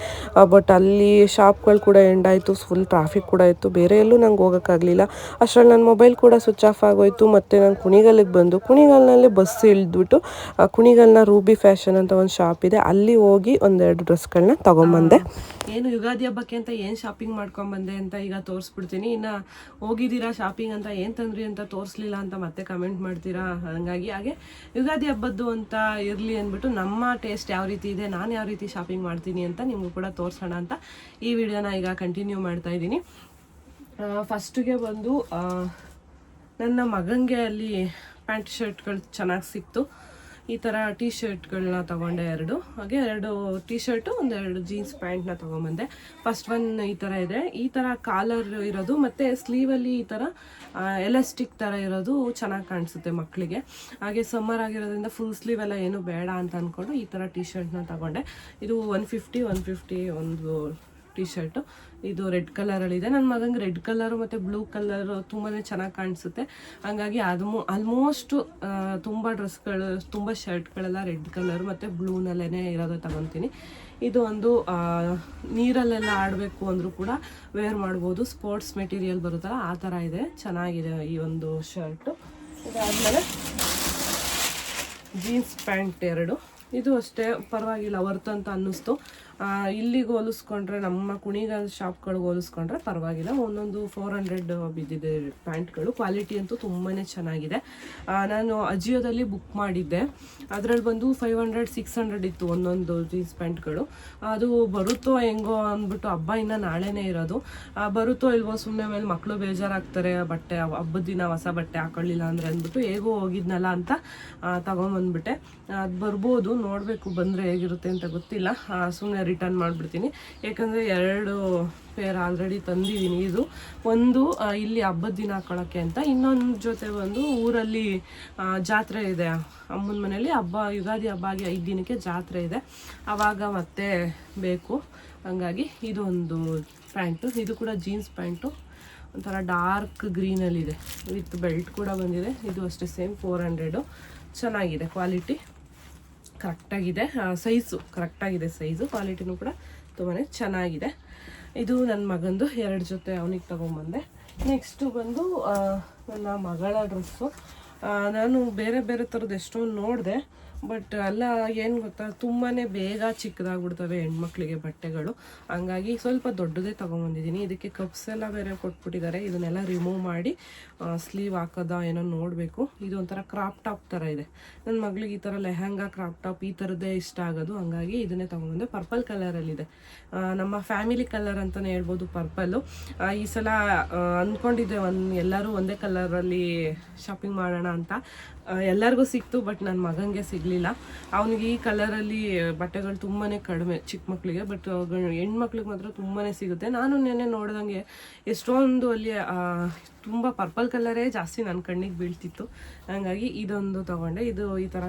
ಬಟ್ ಅಲ್ಲಿ ಶಾಪ್ಗಳು ಕೂಡ ಎಂಡ್ ಆಯಿತು ಫುಲ್ ಟ್ರಾಫಿಕ್ ಕೂಡ ಇತ್ತು. ಬೇರೆ ಎಲ್ಲೂ ನಂಗೆ ಹೋಗೋಕ್ಕಾಗಲಿಲ್ಲ. ಅಷ್ಟರಲ್ಲಿ ನನ್ನ ಮೊಬೈಲ್ ಕೂಡ ಸ್ವಿಚ್ ಆಫ್ ಆಗೋಯ್ತು. ಮತ್ತು ನಾನು ಕುಣಿಗಲ್ಗೆ ಬಂದು, ಕುಣಿಗಲ್ನಲ್ಲಿ ಬಸ್ ಇಳಿದ್ಬಿಟ್ಟು ಕುಣಿಗಲ್ನ ರೂಬಿ ಫ್ಯಾಷನ್ ಅಂತ ಒಂದು ಶಾಪ್ ಇದೆ. ಅಲ್ಲಿ ಹೋಗಿ ಒಂದೆರಡು ಡ್ರೆಸ್ಗಳನ್ನ ತಗೊಂಬಂದೆ. ಏನು ಯುಗಾದಿ ಹಬ್ಬಕ್ಕೆ ಅಂತ ಏನು ಶಾಪಿಂಗ್ ಮಾಡ್ಕೊಂಬಂದೆ ಅಂತ ಈಗ ತೋರಿಸ್ಬಿಡ್ತೀನಿ. ಇನ್ನು ಹೋಗಿದ್ದೀರಾ ಶಾಪಿಂಗ್ ಅಂತ ಏನು ತಂದ್ರಿ ಅಂತ ತೋರಿಸ್ಲಿಲ್ಲ ಅಂತ ಮತ್ತೆ ಕಮೆಂಟ್ ಮಾಡ್ತೀರಾ? ಹಾಗಾಗಿ ಹಾಗೆ ಯುಗಾದಿ ಹಬ್ಬದ್ದು ಅಂತ ಇರಲಿ ಅಂದ್ಬಿಟ್ಟು ನಮ್ಮ ಟೇಸ್ಟ್ ಯಾವ ರೀತಿ ಇದೆ, ನಾನು ಯಾವ ರೀತಿ ಶಾಪಿಂಗ್ ಮಾಡ್ತೀನಿ ಅಂತ ನಿಮಗೂ ಕೂಡ ತೋರಿಸೋಣ ಅಂತ ಈ ವಿಡಿಯೋನ ಈಗ ಕಂಟಿನ್ಯೂ ಮಾಡ್ತಾ ಇದ್ದೀನಿ. ಫಸ್ಟಿಗೆ ಬಂದು ನನ್ನ ಮಗನಿಗೆ ಅಲ್ಲಿ ಪ್ಯಾಂಟ್ ಶರ್ಟ್ಗಳು ಚೆನ್ನಾಗಿ ಸಿಕ್ತು. ಈ ಥರ ಟೀ ಶರ್ಟ್ಗಳನ್ನ ತಗೊಂಡೆ ಎರಡು. ಹಾಗೆ ಎರಡು ಟೀ ಶರ್ಟು ಒಂದೆರಡು ಜೀನ್ಸ್ ಪ್ಯಾಂಟ್ನ ತೊಗೊಂಬಂದೆ. ಫಸ್ಟ್ ಒನ್ ಈ ಥರ ಇದೆ. ಈ ಥರ ಕಾಲರ್ ಇರೋದು, ಮತ್ತು ಸ್ಲೀವಲ್ಲಿ ಈ ಥರ ಎಲಾಸ್ಟಿಕ್ ಥರ ಇರೋದು ಚೆನ್ನಾಗಿ ಕಾಣಿಸುತ್ತೆ ಮಕ್ಕಳಿಗೆ ಹಾಗೆ ಸಮ್ಮರ್ ಆಗಿರೋದ್ರಿಂದ ಫುಲ್ ಸ್ಲೀವ್ ಎಲ್ಲ ಏನು ಬೇಡ ಅಂತ ಅಂದ್ಕೊಂಡು ಈ ಥರ ಟೀ ಶರ್ಟ್ನ ತಗೊಂಡೆ. ಇದು ಒನ್ ಫಿಫ್ಟಿ ಒನ್ ಫಿಫ್ಟಿ ಒಂದು ಟಿ ಶರ್ಟು ಇದು ರೆಡ್ ಕಲರಲ್ಲಿದೆ ನನ್ನ ಮಗಂಗೆ ರೆಡ್ ಕಲರು ಮತ್ತು ಬ್ಲೂ ಕಲರು ತುಂಬಾ ಚೆನ್ನಾಗಿ ಕಾಣಿಸುತ್ತೆ. ಹಂಗಾಗಿ ಅದು ಆಲ್ಮೋಸ್ಟು ತುಂಬ ಡ್ರೆಸ್ಗಳು ತುಂಬ ಶರ್ಟ್ಗಳೆಲ್ಲ ರೆಡ್ ಕಲರ್ ಮತ್ತು ಬ್ಲೂನಲ್ಲೇ ಇರೋದು ತಗೊತೀನಿ. ಇದು ಒಂದು ನೀರಲ್ಲೆಲ್ಲ ಆಡಬೇಕು ಅಂದರೂ ಕೂಡ ವೇರ್ ಮಾಡ್ಬೋದು. ಸ್ಪೋರ್ಟ್ಸ್ ಮೆಟೀರಿಯಲ್ ಬರುತ್ತಲ್ಲ, ಆ ಥರ ಇದೆ. ಚೆನ್ನಾಗಿದೆ ಈ ಒಂದು ಶರ್ಟು. ಇದಾದಮೇಲೆ ಜೀನ್ಸ್ ಪ್ಯಾಂಟ್ ಎರಡು. ಇದು ಅಷ್ಟೇ, ಪರವಾಗಿಲ್ಲ, ವರ್ತ್ ಅಂತ ಅನ್ನಿಸ್ತು. ಇಲ್ಲಿಗೆ ಹೋಲಿಸ್ಕೊಂಡ್ರೆ ನಮ್ಮ ಕುಣಿಗಲ್ ಶಾಪ್ಗಳಿಗೆ ಹೋಲಿಸ್ಕೊಂಡ್ರೆ ಪರವಾಗಿಲ್ಲ. ಒಂದೊಂದು ಫೋರ್ ಹಂಡ್ರೆಡ್ ಬಿದ್ದಿದೆ ಪ್ಯಾಂಟ್ಗಳು. ಕ್ವಾಲಿಟಿ ಅಂತೂ ತುಂಬಾ ಚೆನ್ನಾಗಿದೆ. ನಾನು ಅಜಿಯೋದಲ್ಲಿ ಬುಕ್ ಮಾಡಿದ್ದೆ. ಅದರಲ್ಲಿ ಬಂದು ಫೈವ್ ಹಂಡ್ರೆಡ್ ಸಿಕ್ಸ್ ಹಂಡ್ರೆಡ್ ಇತ್ತು ಒಂದೊಂದು ಜೀನ್ಸ್ ಪ್ಯಾಂಟ್ಗಳು. ಅದು ಬರುತ್ತೋ ಹೆಂಗೋ ಅಂದ್ಬಿಟ್ಟು ಹಬ್ಬ ಇನ್ನು ನಾಳೆನೇ ಇರೋದು. ಬರುತ್ತೋ ಇಲ್ವೋ ಸುಮ್ಮನೆ ಮೇಲೆ ಮಕ್ಕಳು ಬೇಜಾರಾಗ್ತಾರೆ. ಬಟ್ಟೆ ಹಬ್ಬ- ಹಬ್ಬದ ದಿನ ಹೊಸ ಬಟ್ಟೆ ಹಾಕೊಳ್ಳಿಲ್ಲ ಅಂದರೆ ಅಂದ್ಬಿಟ್ಟು ಹೇಗೋ ಹೋಗಿದ್ನಲ್ಲ ಅಂತ ತಗೊಂಬಂದ್ಬಿಟ್ಟೆ. ಅದು ಬರ್ಬೋದು, ನೋಡಬೇಕು ಬಂದರೆ ಹೇಗಿರುತ್ತೆ ಅಂತ ಗೊತ್ತಿಲ್ಲ. ಸುಮ್ಮನೆ ರಿಟರ್ನ್ ಮಾಡಿಬಿಡ್ತೀನಿ. ಯಾಕಂದರೆ ಎರಡು ಪೇರ್ ಆಲ್ರೆಡಿ ತಂದಿದ್ದೀನಿ ಇದು. ಒಂದು ಇಲ್ಲಿ ಹಬ್ಬದ ದಿನ ಹಾಕೊಳ್ಳೋಕ್ಕೆ ಅಂತ. ಇನ್ನೊಂದು ಜೊತೆ ಬಂದು ಊರಲ್ಲಿ ಜಾತ್ರೆ ಇದೆ. ಅಮ್ಮನ ಮನೇಲಿ ಹಬ್ಬ, ಯುಗಾದಿ ಹಬ್ಬ ಆಗಿ ಐದು ದಿನಕ್ಕೆ ಜಾತ್ರೆ ಇದೆ. ಆವಾಗ ಮತ್ತೆ ಬೇಕು. ಹಂಗಾಗಿ ಇದೊಂದು ಒಂದು ಪ್ಯಾಂಟು. ಇದು ಕೂಡ ಜೀನ್ಸ್ ಪ್ಯಾಂಟು. ಒಂಥರ ಡಾರ್ಕ್ ಗ್ರೀನಲ್ಲಿದೆ. ವಿತ್ ಬೆಲ್ಟ್ ಕೂಡ ಬಂದಿದೆ. ಇದು ಅಷ್ಟೇ ಸೇಮ್ ಫೋರ್ ಹಂಡ್ರೆಡು ಚೆನ್ನಾಗಿದೆ ಕ್ವಾಲಿಟಿ. ಕರೆಕ್ಟಾಗಿದೆ. ಸೈಜು ಕರೆಕ್ಟಾಗಿದೆ ಸೈಜು. ಕ್ವಾಲಿಟಿನೂ ಕೂಡ ತುಂಬಾ ಚೆನ್ನಾಗಿದೆ. ಇದು ನನ್ನ ಮಗಂದು. ಎರಡು ಜೊತೆ ಅವನಿಗೆ ತೊಗೊಂಬಂದೆ. ನೆಕ್ಸ್ಟು ಬಂದು ನನ್ನ ಮಗಳ ಡ್ರೆಸ್ಸು ನಾನು ಬೇರೆ ಬೇರೆ ಥರದ್ದು ಎಷ್ಟೊಂದು ನೋಡಿದೆ. ಬಟ್ ಅಲ್ಲ, ಏನು ಗೊತ್ತಾ? ತುಂಬಾ ಬೇಗ ಚಿಕ್ಕದಾಗ್ಬಿಡ್ತವೆ ಹೆಣ್ಮಕ್ಳಿಗೆ ಬಟ್ಟೆಗಳು. ಹಂಗಾಗಿ ಸ್ವಲ್ಪ ದೊಡ್ಡದೇ ತೊಗೊಂಬಂದಿದ್ದೀನಿ. ಇದಕ್ಕೆ ಕಪ್ಸ್ ಎಲ್ಲ ಬೇರೆ ಕೊಟ್ಬಿಟ್ಟಿದ್ದಾರೆ. ಇದನ್ನೆಲ್ಲ ರಿಮೂವ್ ಮಾಡಿ ಸ್ಲೀವ್ ಹಾಕೋದ ಏನೋ ನೋಡಬೇಕು. ಇದು ಒಂಥರ ಕ್ರಾಪ್ ಟಾಪ್ ಥರ ಇದೆ. ನನ್ನ ಮಗಳಿಗೆ ಈ ಥರ ಲೆಹಂಗಾ ಕ್ರಾಪ್ ಟಾಪ್ ಈ ಥರದ್ದೇ ಇಷ್ಟ ಆಗೋದು. ಹಂಗಾಗಿ ಇದನ್ನೇ ತೊಗೊಂಬಂದೆ. ಪರ್ಪಲ್ ಕಲರಲ್ಲಿದೆ ನಮ್ಮ ಫ್ಯಾಮಿಲಿ ಕಲರ್ ಅಂತಲೇ ಹೇಳ್ಬೋದು ಪರ್ಪಲ್ಲು ಈ ಸಲ ಅಂದ್ಕೊಂಡಿದ್ದೆ ಒಂದು ಎಲ್ಲರೂ ಒಂದೇ ಕಲರಲ್ಲಿ ಶಾಪಿಂಗ್ ಮಾಡೋಣ ಅಂತ. ಎಲ್ಲರಿಗೂ ಸಿಕ್ತು ಬಟ್ ನನ್ನ ಮಗನಿಗೆ ಸಿಗಲಿಲ್ಲ. ಅವನಿಗೆ ಈ ಕಲರಲ್ಲಿ ಬಟ್ಟೆಗಳು ತುಂಬಾ ಕಡಿಮೆ ಚಿಕ್ಕ ಮಕ್ಕಳಿಗೆ ಬಟ್ ಹೆಣ್ಮಕ್ಳಿಗೆ ಮಾತ್ರ ತುಂಬಾ ಸಿಗುತ್ತೆ. ನಾನು ನೆನ್ನೆ ನೋಡ್ದಂಗೆ ಎಷ್ಟೊಂದು ಅಲ್ಲಿ ತುಂಬ ಪರ್ಪಲ್ ಕಲರೇ ಜಾಸ್ತಿ ನನ್ನ ಕಣ್ಣಿಗೆ ಬೀಳ್ತಿತ್ತು. ಹಾಗಾಗಿ ಇದೊಂದು ತಗೊಂಡೆ. ಇದು ಈ ಥರ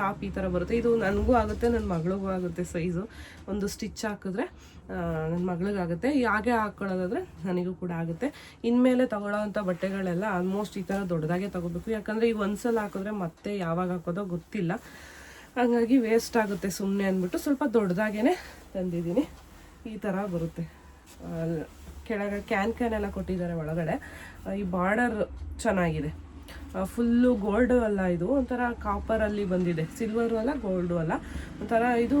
ಟಾಪ್ ಈ ಥರ ಬರುತ್ತೆ. ಇದು ನನಗೂ ಆಗುತ್ತೆ, ನನ್ನ ಮಗಳಿಗೂ ಆಗುತ್ತೆ ಸೈಜು. ಒಂದು ಸ್ಟಿಚ್ ಹಾಕಿದ್ರೆ ನನ್ನ ಮಗಳಿಗಾಗುತ್ತೆ. ಹಾಗೆ ಹಾಕ್ಕೊಳ್ಳೋದಾದ್ರೆ ನನಗೂ ಕೂಡ ಆಗುತ್ತೆ. ಇನ್ಮೇಲೆ ತಗೊಳ್ಳೋವಂಥ ಬಟ್ಟೆಗಳೆಲ್ಲ ಆಲ್ಮೋಸ್ಟ್ ಈ ಥರ ದೊಡ್ಡದಾಗೆ ತಗೋಬೇಕು. ಯಾಕಂದರೆ ಈಗ ಒಂದ್ಸಲ ಹಾಕಿದ್ರೆ ಮತ್ತೆ ಯಾವಾಗ ಹಾಕೋದೋ ಗೊತ್ತಿಲ್ಲ. ಹಾಗಾಗಿ ವೇಸ್ಟ್ ಆಗುತ್ತೆ ಸುಮ್ಮನೆ ಅಂದ್ಬಿಟ್ಟು ಸ್ವಲ್ಪ ದೊಡ್ಡದಾಗೇ ತಂದಿದ್ದೀನಿ. ಈ ಥರ ಬರುತ್ತೆ. ಕೆಳಗೆ ಕ್ಯಾನ್ ಕ್ಯಾನ್ ಎಲ್ಲ ಕೊಟ್ಟಿದ್ದಾರೆ ಒಳಗಡೆ. ಈ ಬಾರ್ಡರ್ ಚೆನ್ನಾಗಿದೆ. ಫುಲ್ಲು ಗೋಲ್ಡ್ ಅಲ್ಲ ಇದು. ಒಂಥರ ಕಾಪರಲ್ಲಿ ಬಂದಿದೆ. ಸಿಲ್ವರು ಅಲ್ಲ ಗೋಲ್ಡು ಅಲ್ಲ. ಒಂಥರ ಇದು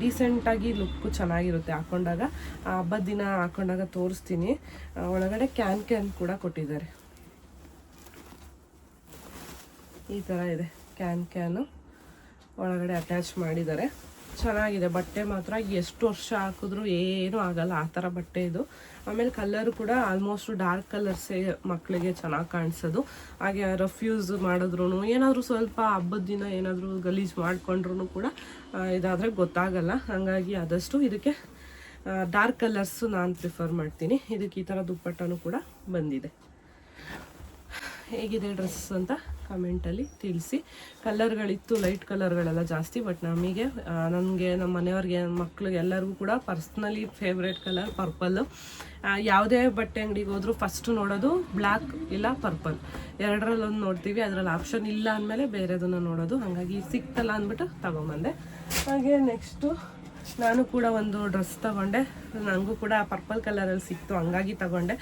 ಡೀಸೆಂಟಾಗಿ ಲುಕ್ಕು ಚೆನ್ನಾಗಿರುತ್ತೆ ಹಾಕೊಂಡಾಗ. ಹಬ್ಬದ ದಿನ ಹಾಕೊಂಡಾಗ ತೋರಿಸ್ತೀನಿ. ಒಳಗಡೆ ಕ್ಯಾನ್ ಕ್ಯಾನ್ ಕೂಡ ಕೊಟ್ಟಿದ್ದಾರೆ. ಈ ಥರ ಇದೆ. ಕ್ಯಾನ್ ಕ್ಯಾನು ಒಳಗಡೆ ಅಟ್ಯಾಚ್ ಮಾಡಿದ್ದಾರೆ. ಚೆನ್ನಾಗಿದೆ. ಬಟ್ಟೆ ಮಾತ್ರ ಎಷ್ಟು ವರ್ಷ ಹಾಕಿದ್ರು ಏನೂ ಆಗಲ್ಲ. ಆ ಥರ ಬಟ್ಟೆ ಇದು. ಆಮೇಲೆ ಕಲರ್ ಕೂಡ ಆಲ್ಮೋಸ್ಟ್ ಡಾರ್ಕ್ ಕಲರ್ಸೇ ಮಕ್ಕಳಿಗೆ ಚೆನ್ನಾಗಿ ಕಾಣಿಸೋದು. ಹಾಗೆ ರಫ್ಯೂಸ್ ಮಾಡಿದ್ರು ಏನಾದರೂ ಸ್ವಲ್ಪ ಹಬ್ಬದ ದಿನ ಏನಾದರೂ ಗಲೀಜು ಮಾಡಿಕೊಂಡ್ರು ಕೂಡ ಇದಾದರೆ ಗೊತ್ತಾಗಲ್ಲ. ಹಾಗಾಗಿ ಆದಷ್ಟು ಇದಕ್ಕೆ ಡಾರ್ಕ್ ಕಲರ್ಸು ನಾನು ಪ್ರಿಫರ್ ಮಾಡ್ತೀನಿ. ಇದಕ್ಕೆ ಈ ಥರ ದುಪ್ಪಟ್ಟನೂ ಕೂಡ ಬಂದಿದೆ. ಹೇಗಿದೆ ಡ್ರೆಸ್ ಅಂತ? ಕಮೆಂಟಲ್ಲಿ ತಿಳಿಸಿ. ಕಲರ್ಗಳಿತ್ತು ಲೈಟ್ ಕಲರ್ಗಳೆಲ್ಲ ಜಾಸ್ತಿ ಬಟ್ ನಮಗೆ ನನಗೆ ನಮ್ಮ ಮನೆಯವ್ರಿಗೆ ಮಕ್ಳಿಗೆ ಎಲ್ಲರಿಗೂ ಕೂಡ ಪರ್ಸ್ನಲಿ ಫೇವ್ರೇಟ್ ಕಲರ್ ಪರ್ಪಲ್ಲು ಯಾವುದೇ ಬಟ್ಟೆ ಅಂಗಡಿಗೆ ಹೋದರೂ ಫಸ್ಟ್ ನೋಡೋದು ಬ್ಲ್ಯಾಕ್ ಇಲ್ಲ ಪರ್ಪಲ್ ಎರಡರಲ್ಲೊಂದು ನೋಡ್ತೀವಿ, ಅದರಲ್ಲಿ ಆಪ್ಷನ್ ಇಲ್ಲ ಅಂದಮೇಲೆ ಬೇರೆದನ್ನು ನೋಡೋದು. ಹಾಗಾಗಿ ಸಿಕ್ತಲ್ಲ ಅಂದ್ಬಿಟ್ಟು ತಗೊಂಬಂದೆ. ಹಾಗೆ ನೆಕ್ಸ್ಟು ನಾನು ಕೂಡ ಒಂದು ಡ್ರೆಸ್ ತಗೊಂಡೆ. ನನಗೂ ಕೂಡ ಪರ್ಪಲ್ ಕಲರಲ್ಲಿ ಸಿಕ್ತು, ಹಂಗಾಗಿ ತಗೊಂಡೆ.